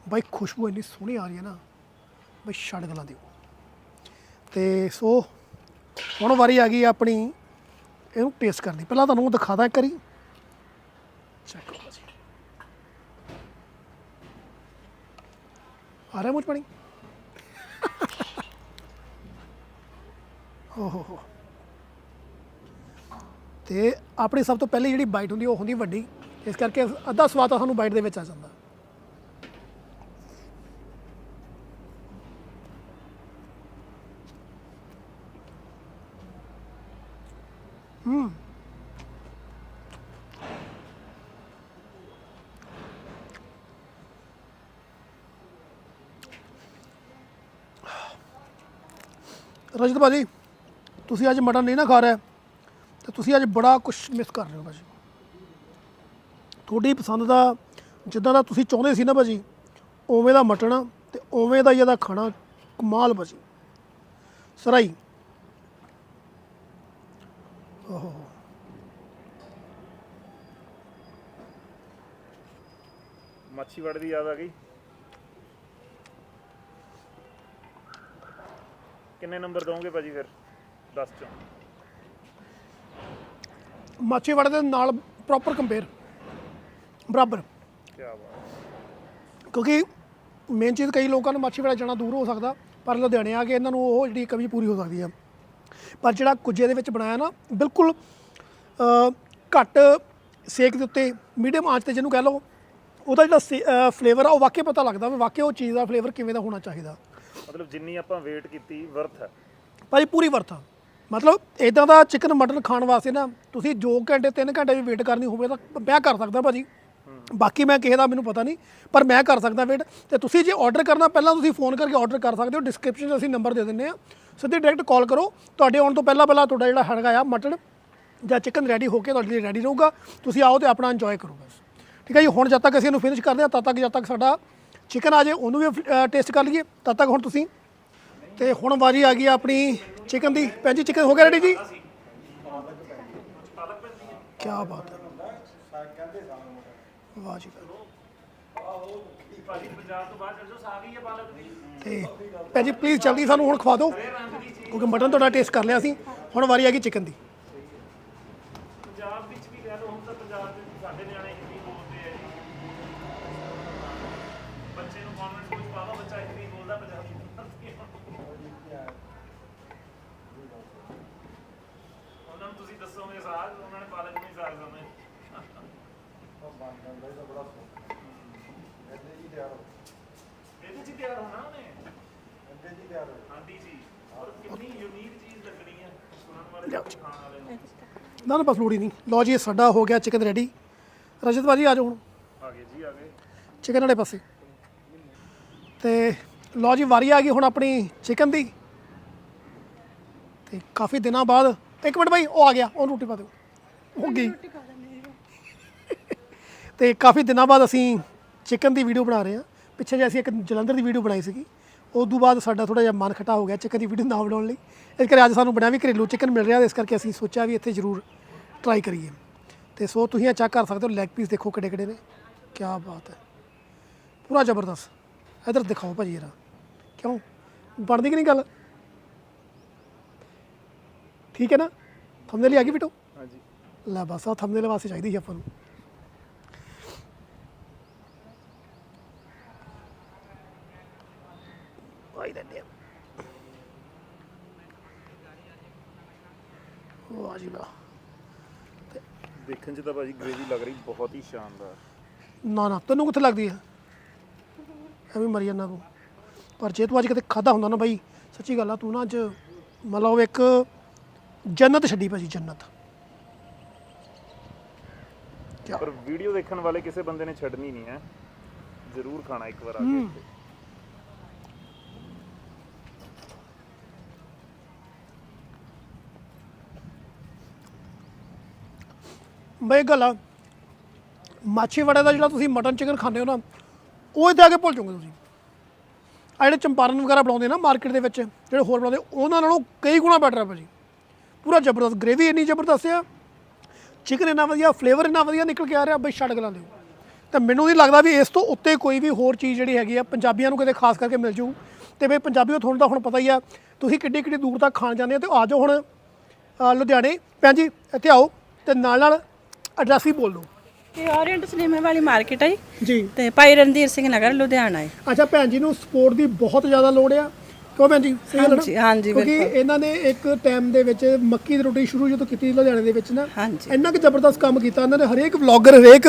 ਬਾਈ ਖੁਸ਼ਬੂ ਇੰਨੀ ਸੋਹਣੀ ਆ ਰਹੀ ਹੈ ਨਾ। ਬਈ ਛੱਡ ਗਲਾ ਦਿਓ। ਤੇ ਸੋ ਹੁਣ ਵਾਰੀ ਆ ਗਈ ਆਪਣੀ ਇਹਨੂੰ ਟੇਸਟ ਕਰਨੀ। ਪਹਿਲਾਂ ਤੁਹਾਨੂੰ ਉਹ ਦਿਖਾਦਾ ਇੱਕ ਵਾਰੀ। ਚੈੱਕ ਕਰੋ ਜੀ। ਆ ਰਿਹਾ ਮੂੰਹ ਪਾਣੀ? ਓਹੋ ਹੋ ਹੋ। ਤੇ ਆਪਣੀ ਸਭ ਤੋਂ ਪਹਿਲੀ ਜਿਹੜੀ ਬਾਈਟ ਹੁੰਦੀ ਉਹ ਹੁੰਦੀ ਵੱਡੀ। ਇਸ ਕਰਕੇ ਅੱਧਾ ਸਵਾਦ ਤਾਂ ਸਾਨੂੰ ਬਾਈਟ ਦੇ ਵਿੱਚ ਆ ਜਾਂਦਾ। ਰਜਤ ਭਾਜੀ, ਤੁਸੀਂ ਅੱਜ ਮਟਨ ਨਹੀਂ ਨਾ ਖਾ ਰਹੇ, ਤੇ ਤੁਸੀਂ ਅੱਜ ਬੜਾ ਕੁਝ ਮਿਸ ਕਰ ਰਹੇ ਹੋ ਭਾਜੀ। ਤੁਹਾਡੀ ਪਸੰਦ ਦਾ, ਜਿੱਦਾਂ ਦਾ ਤੁਸੀਂ ਚਾਹੁੰਦੇ ਸੀ ਨਾ ਭਾਜੀ, ਉਵੇਂ ਦਾ ਮਟਨ ਆ ਤੇ ਉਵੇਂ ਦਾ ਹੀ ਇਹਦਾ ਖਾਣਾ ਕਮਾਲ ਭਾਜੀ। ਸਰਾਈ ਓਹੋ। ਮੱਛੀ ਵੜ ਦੀ ਯਾਦ ਆ ਗਈ। ਕਿੰਨੇ ਨੰਬਰ ਦੋਗੇ ਭਾਜੀ ਫਿਰ? 10 ਚੋਂ। ਮਾਛੀਵਾੜੇ ਦੇ ਨਾਲ ਪ੍ਰੋਪਰ ਕੰਪੇਅਰ ਬਰਾਬਰ। ਕੀ ਬਾਤ ਕਿਉਂਕਿ ਮੇਨ ਚੀਜ਼ ਕਈ ਲੋਕਾਂ ਨੂੰ ਮਾਛੀਵਾੜਾ ਜਾਣਾ ਦੂਰ ਹੋ ਸਕਦਾ ਪਰ ਲੁਧਿਆਣੇ ਆ ਕੇ ਇਹਨਾਂ ਨੂੰ ਉਹ ਜਿਹੜੀ ਕਮੀ ਪੂਰੀ ਹੋ ਸਕਦੀ ਆ। ਪਰ ਜਿਹੜਾ ਕੁਝੇ ਦੇ ਵਿੱਚ ਬਣਾਇਆ ਨਾ ਬਿਲਕੁਲ ਅ, ਘੱਟ ਸੇਕ ਦੇ ਉੱਤੇ ਮੀਡੀਅਮ ਆਂਚ ਤੇ ਜਿਹਨੂੰ ਕਹਿ ਲਓ ਉਹਦਾ ਜਿਹੜਾ ਫਲੇਵਰ ਆ ਉਹ ਵਾਕਿਆ ਪਤਾ ਲੱਗਦਾ ਵੀ ਵਾਕਿਆ ਉਹ ਚੀਜ਼ ਦਾ ਫਲੇਵਰ ਕਿਵੇਂ ਦਾ ਹੋਣਾ ਚਾਹੀਦਾ। ਮਤਲਬ ਜਿੰਨੀ ਆਪਾਂ ਵੇਟ ਕੀਤੀ ਵਰਥ ਹੈ ਭਾਜੀ ਪੂਰੀ ਵਰਥ ਆ। ਮਤਲਬ ਇਦਾਂ ਦਾ ਚਿਕਨ ਮਟਨ ਖਾਣ ਵਾਸਤੇ ਨਾ ਤੁਸੀਂ 2 ਘੰਟੇ 3 ਘੰਟੇ ਵੀ ਵੇਟ ਕਰਨੀ ਹੋਵੇ ਤਾਂ ਮੈਂ ਕਰ ਸਕਦਾ ਭਾਜੀ। ਬਾਕੀ ਮੈਂ ਕਿਸੇ ਦਾ ਮੈਨੂੰ ਪਤਾ ਨਹੀਂ ਪਰ ਮੈਂ ਕਰ ਸਕਦਾ ਵੇਟ ਤੇ ਤੁਸੀਂ ਜੇ ਆਰਡਰ ਕਰਨਾ ਪਹਿਲਾਂ ਤੁਸੀਂ ਫੋਨ ਕਰਕੇ ਆਰਡਰ ਕਰ ਸਕਦੇ ਹੋ ਡਿਸਕ੍ਰਿਪਸ਼ਨ 'ਚ ਅਸੀਂ ਨੰਬਰ ਦੇ ਦਿੰਨੇ ਆ ਸਿੱਧੀ ਡਾਇਰੈਕਟ ਕਾਲ ਕਰੋ। ਤੁਹਾਡੇ ਆਉਣ ਤੋਂ ਪਹਿਲਾਂ ਪਹਿਲਾਂ ਤੁਹਾਡਾ ਜਿਹੜਾ ਹੈਗਾ ਆ ਮਟਨ ਜਾਂ ਚਿਕਨ ਰੈਡੀ ਹੋ ਕੇ ਤੁਹਾਡੇ ਲਈ ਰੈਡੀ ਰਹੂਗਾ। ਤੁਸੀਂ ਆਓ ਤੇ ਆਪਣਾ ਇੰਜੋਏ ਕਰੋ ਬਸ। ਠੀਕ ਹੈ ਜੀ? ਹੁਣ ਜਦ ਤੱਕ ਅਸੀਂ ਇਹਨੂੰ ਫਿਨਿਸ਼ ਕਰਦੇ ਹਾਂ, ਤਦ ਤੱਕ ਜਦ ਤੱਕ ਸਾਡਾ ਚਿਕਨ ਆ ਜੇ ਉਹਨੂੰ ਵੀ ਟੇਸਟ ਕਰ ਲਈਏ। ਤਦ ਤੱਕ ਹੁਣ ਤੁਸੀਂ ਤੇ ਹੁਣ ਵਾਰੀ ਆ ਗਈ ਆ ਆਪਣੀ ਚਿਕਨ ਦੀ। ਭੈਣ ਜੀ ਚਿਕਨ ਹੋ ਗਿਆ ਰੈਡੀ ਜੀ? ਕੀ ਬਾਤ ਹੈ। ਵਾਹ ਜੀ ਵਾਹ। ਭਾਜੀ, ਪੰਜਾਬ ਤੋਂ ਬਾਅਦ ਚੱਲੋ ਸਾਗ ਹੀ ਹੈ ਪਾਲਕ ਦੀ। ਤੇ ਭੈਣ ਜੀ ਪਲੀਜ਼ ਜਲਦੀ ਸਾਨੂੰ ਹੁਣ ਖਵਾ ਦਿਓ, ਕਿਉਂਕਿ ਮਟਨ ਤੁਹਾਡਾ ਟੇਸਟ ਕਰ ਲਿਆ ਸੀ। ਹੁਣ ਵਾਰੀ ਆ ਗਈ ਚਿਕਨ ਦੀ ਪੰਜਾਬ ਵਿੱਚ ਵੀ ਕਹਿ ਲਓ ਹੁਣ ਤਾਂ ਪੰਜਾਬ ਦੇ ਸਾਡੇ ਨਿਆਣੇ ਹਿੰਦੀ ਬੋਲਦੇ ਆ ਜੀ ਬੱਚੇ ਨੂੰ ਕਨਵੈਂਟ ਸਕੂਲ ਚ ਪਾ ਲਓ ਬੱਚਾ ਹਿੰਦੀ ਬੋਲਦਾ ਪੰਜਾਬੀ ਨਹੀਂ ਉਹਨਾਂ ਨੂੰ ਤੁਸੀਂ ਦੱਸੋਗੇ ਸਾਗ ਉਹਨਾਂ ਨੇ ਪਾਲਕ ਨਹੀਂ ਸਾਗ ਸਮਝੇ ਇਹਦੇ ਚ ਹੀ ਤਿਆਰ ਹੋਣਾ ਉਹਨੇ ਹਾਂਜੀ ਜੀ ਔਰ ਕਿੰਨੀ ਯੂਨੀਕ ਚੀਜ਼ ਲੱਗਣੀ ਹੈ ਸੁਣਨ ਵਾਲੇ ਲਿਆਓ ਜੀ। ਖਾਣ ਵਾਲੇ ਨਾ ਨਾ, ਬਸ ਲੋੜੀ ਨਹੀਂ। ਲਓ ਜੀ, ਇਹ ਸਾਡਾ ਹੋ ਗਿਆ ਚਿਕਨ ਰੈਡੀ ਰਜਤ ਭਾਜੀ, ਆ ਜਾਓ ਹੁਣ। ਆ ਗਏ ਜੀ ਆ ਗਏ ਚਿਕਨ ਵਾਲੇ ਪਾਸੇ। ਤੇ ਲਓ ਜੀ, ਵਾਰੀ ਆ ਗਈ ਹੁਣ ਆਪਣੀ ਚਿਕਨ ਦੀ। ਤੇ ਕਾਫੀ ਦਿਨਾਂ ਬਾਅਦ, ਇੱਕ ਮਿੰਟ ਭਾਈ ਉਹ ਆ ਗਿਆ, ਉਹਨੂੰ ਰੋਟੀ ਪਾ ਦਿਓ। ਹੋ ਗਈ। ਤੇ ਕਾਫੀ ਦਿਨਾਂ ਬਾਅਦ ਅਸੀਂ ਚਿਕਨ ਦੀ ਵੀਡੀਓ ਬਣਾ ਰਹੇ ਹਾਂ। ਪਿੱਛੇ ਜੇ ਅਸੀਂ ਇੱਕ ਜਲੰਧਰ ਦੀ ਵੀਡੀਓ ਬਣਾਈ ਸੀਗੀ। ਉਸ ਤੋਂ ਬਾਅਦ ਸਾਡਾ ਥੋੜਾ ਜਿਹਾ ਮਨ ਖਟਾ ਹੋ ਗਿਆ ਚਿਕਨ ਦੀ ਵੀਡੀਓ ਨਾ ਬਣਾਉਣ ਲਈ। ਇਸ ਕਰਕੇ ਅੱਜ ਸਾਨੂੰ ਬਣਿਆ ਵੀ ਘਰੇਲੂ ਚਿਕਨ ਮਿਲ ਰਿਹਾ ਇਸ ਕਰਕੇ ਅਸੀਂ ਸੋਚਿਆ ਵੀ ਇੱਥੇ ਜ਼ਰੂਰ ਟਰਾਈ ਕਰੀਏ। ਤੇ ਸੋ ਤੁਸੀਂ ਇਹ ਚੈੱਕ ਕਰ ਸਕਦੇ ਹੋ ਲੈਗ ਪੀਸ ਦੇਖੋ ਕਿਹੜੇ ਕਿਹੜੇ ਨੇ। ਕੀ ਬਾਤ ਹੈ। ਪੂਰਾ ਜ਼ਬਰਦਸਤ। ਇਧਰ ਦਿਖਾਓ ਭਾਜੀ ਜਰਾ। ਕਿਉਂ? ਬਣਦੀ ਕਿ ਨਹੀਂ ਗੱਲ? ਠੀਕ ਹੈ ਨਾ? ਥੰਬਨੇਲ ਹੀ ਆ ਗਈ ਬਿਟੋ ਹਾਂਜੀ। ਲੈ ਬਸ ਆ ਥੰਬਨੇਲ ਵਾਸਤੇ ਚਾਹੀਦੀ ਸੀ ਆਪਾਂ ਨੂੰ। ਆਈ ਦਿੰਦੇ ਆ। ਵਾਹ ਜੀ ਵਾਹ। ਦੇਖਣ 'ਚ ਤਾਂ ਭਾਜੀ ਗ੍ਰੇਵੀ ਲੱਗ ਰਹੀ ਬਹੁਤ ਹੀ ਸ਼ਾਨਦਾਰ। ਨਾ ਨਾ ਤੈਨੂੰ ਕਿੱਥੇ ਲੱਗਦੀ ਹੈ ਐਵੇਂ ਮਰੀ ਜਾਂਦਾ ਤੂੰ ਪਰ ਜੇ ਤੂੰ ਅੱਜ ਕਿਤੇ ਖਾਦਾ ਹੁੰਦਾ ਨਾ ਬਾਈ ਸੱਚੀ ਗੱਲ ਆ ਤੂੰ ਨਾ ਅੱਜ ਮਤਲਬ ਇੱਕ ਜੰਨਤ ਛੱਡੀ ਭਾਜੀ ਜੰਨਤ। ਪਰ ਵੀਡੀਓ ਦੇਖਣ ਵਾਲੇ ਕਿਸੇ ਬੰਦੇ ਨੇ ਛੱਡਣੀ ਨਹੀਂ ਹੈ। ਜ਼ਰੂਰ ਖਾਣਾ ਇੱਕ ਵਾਰ ਆ ਕੇ ਮੈਂ ਇੱਕ ਗੱਲ ਆ ਮਾਛੀਵਾੜੇ ਦਾ ਜਿਹੜਾ ਤੁਸੀਂ ਮਟਨ ਚਿਕਨ ਖਾਂਦੇ ਹੋ ਨਾ, ਉਹ ਇੱਥੇ ਆ ਕੇ ਭੁੱਲ ਜਾਓਗੇ ਤੁਸੀਂ। ਆ ਜਿਹੜੇ ਚੰਪਾਰਨ ਵਗੈਰਾ ਬਣਾਉਂਦੇ ਨਾ ਮਾਰਕੀਟ ਦੇ ਵਿੱਚ, ਜਿਹੜੇ ਹੋਰ ਬਣਾਉਂਦੇ, ਉਹਨਾਂ ਨਾਲੋਂ ਕਈ ਗੁਣਾ ਬੈਟਰ ਆ ਭਾਜੀ। ਪੂਰਾ ਜ਼ਬਰਦਸਤ ਗ੍ਰੇਵੀ ਇੰਨੀ ਜ਼ਬਰਦਸਤ ਆ ਚਿਕਨ ਇੰਨਾ ਵਧੀਆ ਫਲੇਵਰ ਇੰਨਾ ਵਧੀਆ ਨਿਕਲ ਕੇ ਆ ਰਿਹਾ, ਬਈ ਛੱਡ ਗਲਾਂ ਦਿਓ। ਤੇ ਮੈਨੂੰ ਨਹੀਂ ਲੱਗਦਾ ਵੀ ਇਸ ਤੋਂ ਉੱਤੇ ਕੋਈ ਵੀ ਹੋਰ ਚੀਜ਼ ਜਿਹੜੀ ਹੈਗੀ ਆ, ਪੰਜਾਬੀਆਂ ਨੂੰ ਕਿਤੇ ਖਾਸ ਕਰਕੇ ਮਿਲ ਜੂ। ਤੇ ਬਈ ਪੰਜਾਬੀਓ ਤੁਹਾਨੂੰ ਤਾਂ ਹੁਣ ਪਤਾ ਹੀ ਆ, ਤੁਸੀਂ ਕਿੱਡੀ ਕਿੱਡੀ ਦੂਰ ਤੱਕ ਖਾਣ ਜਾਂਦੇ ਆ ਤੇ ਆ ਜਾਓ ਹੁਣ ਲੁਧਿਆਣੇ। ਭੈਣ ਜੀ, ਇੱਥੇ ਆਓ, ਤੇ ਨਾਲ ਨਾਲ ਐਡਰੈਸ ਵੀ ਬੋਲ ਦਿਓ। ਇਹ ਓਰੀਐਂਟ ਸਿਨੇਮੇ ਵਾਲੀ ਮਾਰਕੀਟ ਹੈ ਜੀ। ਤੇ ਭਾਈ ਰਣਧੀਰ ਸਿੰਘ ਨਗਰ ਲੁਧਿਆਣਾ ਹੈ। ਅੱਛਾ ਭੈਣ ਜੀ ਨੂੰ ਸਪੋਰਟ ਦੀ ਬਹੁਤ ਜ਼ਿਆਦਾ ਲੋੜ ਆ। ਭੈਣ ਜੀ ਸਹੀ ਹੈ ਹਾਂਜੀ, ਨਾ? ਹਾਂਜੀ, ਕਿਉਂਕਿ ਬਿਲਕੁਲ। ਇਹਨਾਂ ਨੇ ਇੱਕ ਟਾਈਮ ਦੇ ਵਿੱਚ ਮੱਕੀ ਦੀ ਰੋਟੀ ਸ਼ੁਰੂ ਜਦੋਂ ਕੀਤੀ ਲੁਧਿਆਣੇ ਦੇ ਵਿੱਚ ਨਾ ਹਾਂਜੀ। ਇੰਨਾ ਕਿ ਜ਼ਬਰਦਸਤ ਕੰਮ ਕੀਤਾ ਇਹਨਾਂ ਨੇ ਹਰੇਕ ਵਲੌਗਰ ਹਰੇਕ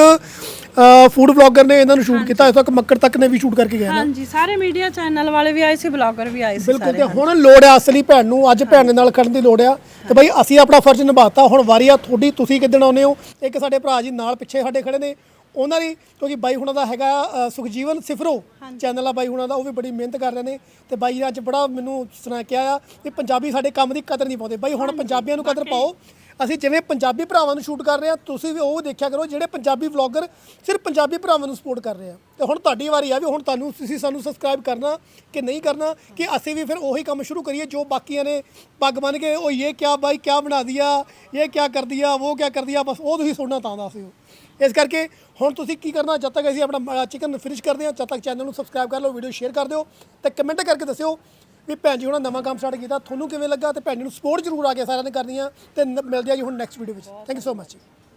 ਫੂਡ ਵਲੌਗਰ ਨੇ ਇਹਨਾਂ ਨੂੰ ਸ਼ੂਟ ਕੀਤਾ ਇਸ ਤੱਕ ਮੱਕੜ ਤੱਕ ਨੇ ਵੀ ਸ਼ੂਟ ਕਰਕੇ ਗਏ ਨੇ। ਹਾਂਜੀ ਸਾਰੇ ਮੀਡੀਆ ਚੈਨਲ ਵਾਲੇ ਵੀ ਆਏ ਸੀ ਬਲੌਗਰ ਵੀ ਆਏ ਸੀ ਬਿਲਕੁਲ ਸਾਰੇ ਤੇ ਹੁਣ ਲੋੜ ਆ ਅਸਲੀ ਭੈਣ ਨੂੰ ਅੱਜ ਭੈਣ ਦੇ ਨਾਲ ਖੜਨ ਦੀ ਲੋੜ ਆ ਤੇ ਬਈ ਅਸੀਂ ਆਪਣਾ ਫਰਜ਼ ਨਿਭਾਤਾ ਹੁਣ ਵਾਰੀ ਆ ਤੁਹਾਡੀ ਤੁਸੀਂ ਕਿੱਦਣ ਆਉਨੇ ਹੋ? ਇੱਕ ਸਾਡੇ ਭਰਾ ਜੀ ਨਾਲ ਪਿੱਛੇ ਸਾਡੇ ਖੜੇ ਨੇ ਉਹਨਾਂ ਦੀ ਕਿਉਂਕਿ ਬਾਈ ਹੁਣਾਂ ਦਾ ਹੈਗਾ ਅ, ਸੁਖਜੀਵਨ ਸਿਫਰੋ ਚੈਨਲ ਆ ਬਾਈ ਹੁਣਾਂ ਦਾ ਉਹ ਵੀ ਬੜੀ ਮਿਹਨਤ ਕਰ ਰਹੇ ਨੇ। ਤੇ ਬਾਈ ਨੇ ਅੱਜ ਬੜਾ ਮੈਨੂੰ ਸੁਣਾ ਕਿਹਾ ਆ ਕਿ ਪੰਜਾਬੀ ਸਾਡੇ ਕੰਮ ਦੀ ਕਦਰ ਨਹੀਂ ਪਾਉਂਦੇ। ਬਾਈ ਹੁਣ ਪੰਜਾਬੀਆਂ ਨੂੰ ਕਦਰ ਪਾਓ। ਅਸੀਂ ਜਿਵੇਂ ਪੰਜਾਬੀ ਭਰਾਵਾਂ ਨੂੰ ਸ਼ੂਟ ਕਰ ਰਹੇ ਆ ਤੁਸੀਂ ਵੀ ਉਹ ਦੇਖਿਆ ਕਰੋ ਜਿਹੜੇ ਪੰਜਾਬੀ ਵਲੌਗਰ ਸਿਰਫ ਪੰਜਾਬੀ ਭਰਾਵਾਂ ਨੂੰ ਸਪੋਰਟ ਕਰ ਰਹੇ ਆ। ਤੇ ਹੁਣ ਤੁਹਾਡੀ ਵਾਰੀ ਆ ਵੀ ਹੁਣ ਤੁਹਾਨੂੰ ਤੁਸੀਂ ਸਾਨੂੰ ਸਬਸਕ੍ਰਾਈਬ ਕਰਨਾ ਕਿ ਨਹੀਂ ਕਰਨਾ ਕਿ ਅਸੀਂ ਵੀ ਫਿਰ ਉਹੀ ਕੰਮ ਸ਼ੁਰੂ ਕਰੀਏ ਜੋ ਬਾਕੀਆਂ ਨੇ ਪੱਗ ਬੰਨ ਕੇ ਉਹ ਇਹ ਕਿਆ ਬਾਈ ਕਿਆ ਬਣਾ ਦਿਆ ਇਹ ਕਿਆ ਕਰ ਦਿਆ ਉਹ ਕਿਆ ਕਰ ਦਿਆ ਬਸ ਉਹ ਤੁਸੀਂ ਸੁਣਨਾ ਤਾਂ ਦਾ ਸੀ ਇਸ ਕਰਕੇ ਹੁਣ ਤੁਸੀਂ ਕੀ ਕਰਨਾ? ਜਦ ਤੱਕ ਅਸੀਂ ਆਪਣਾ ਚਿਕਨ ਫਿਨਿਸ਼ ਕਰਦੇ ਹਾਂ, ਜਦ ਤੱਕ ਚੈਨਲ ਨੂੰ ਸਬਸਕ੍ਰਾਈਬ ਕਰ ਲਓ ਵੀਡੀਓ ਸ਼ੇਅਰ ਕਰ ਦਿਓ ਤੇ ਕਮੈਂਟ ਕਰਕੇ ਦੱਸਿਓ ਵੀ ਭੈਣ ਜੀ, ਹੁਣ ਨਵਾਂ ਕੰਮ ਸਟਾਰਟ ਕੀਤਾ, ਤੁਹਾਨੂੰ ਕਿਵੇਂ ਲੱਗਾ? ਤੇ ਭੈਣ ਜੀ ਨੂੰ ਸਪੋਰਟ ਜ਼ਰੂਰ ਆ ਕੇ ਸਾਰਿਆਂ ਨੇ ਕਰਨੀ ਆ ਤੇ ਨ- ਮਿਲਦੇ ਆ ਜੀ ਹੁਣ ਨੈਕਸਟ ਵੀਡੀਓ ਵਿੱਚ। Thank you so much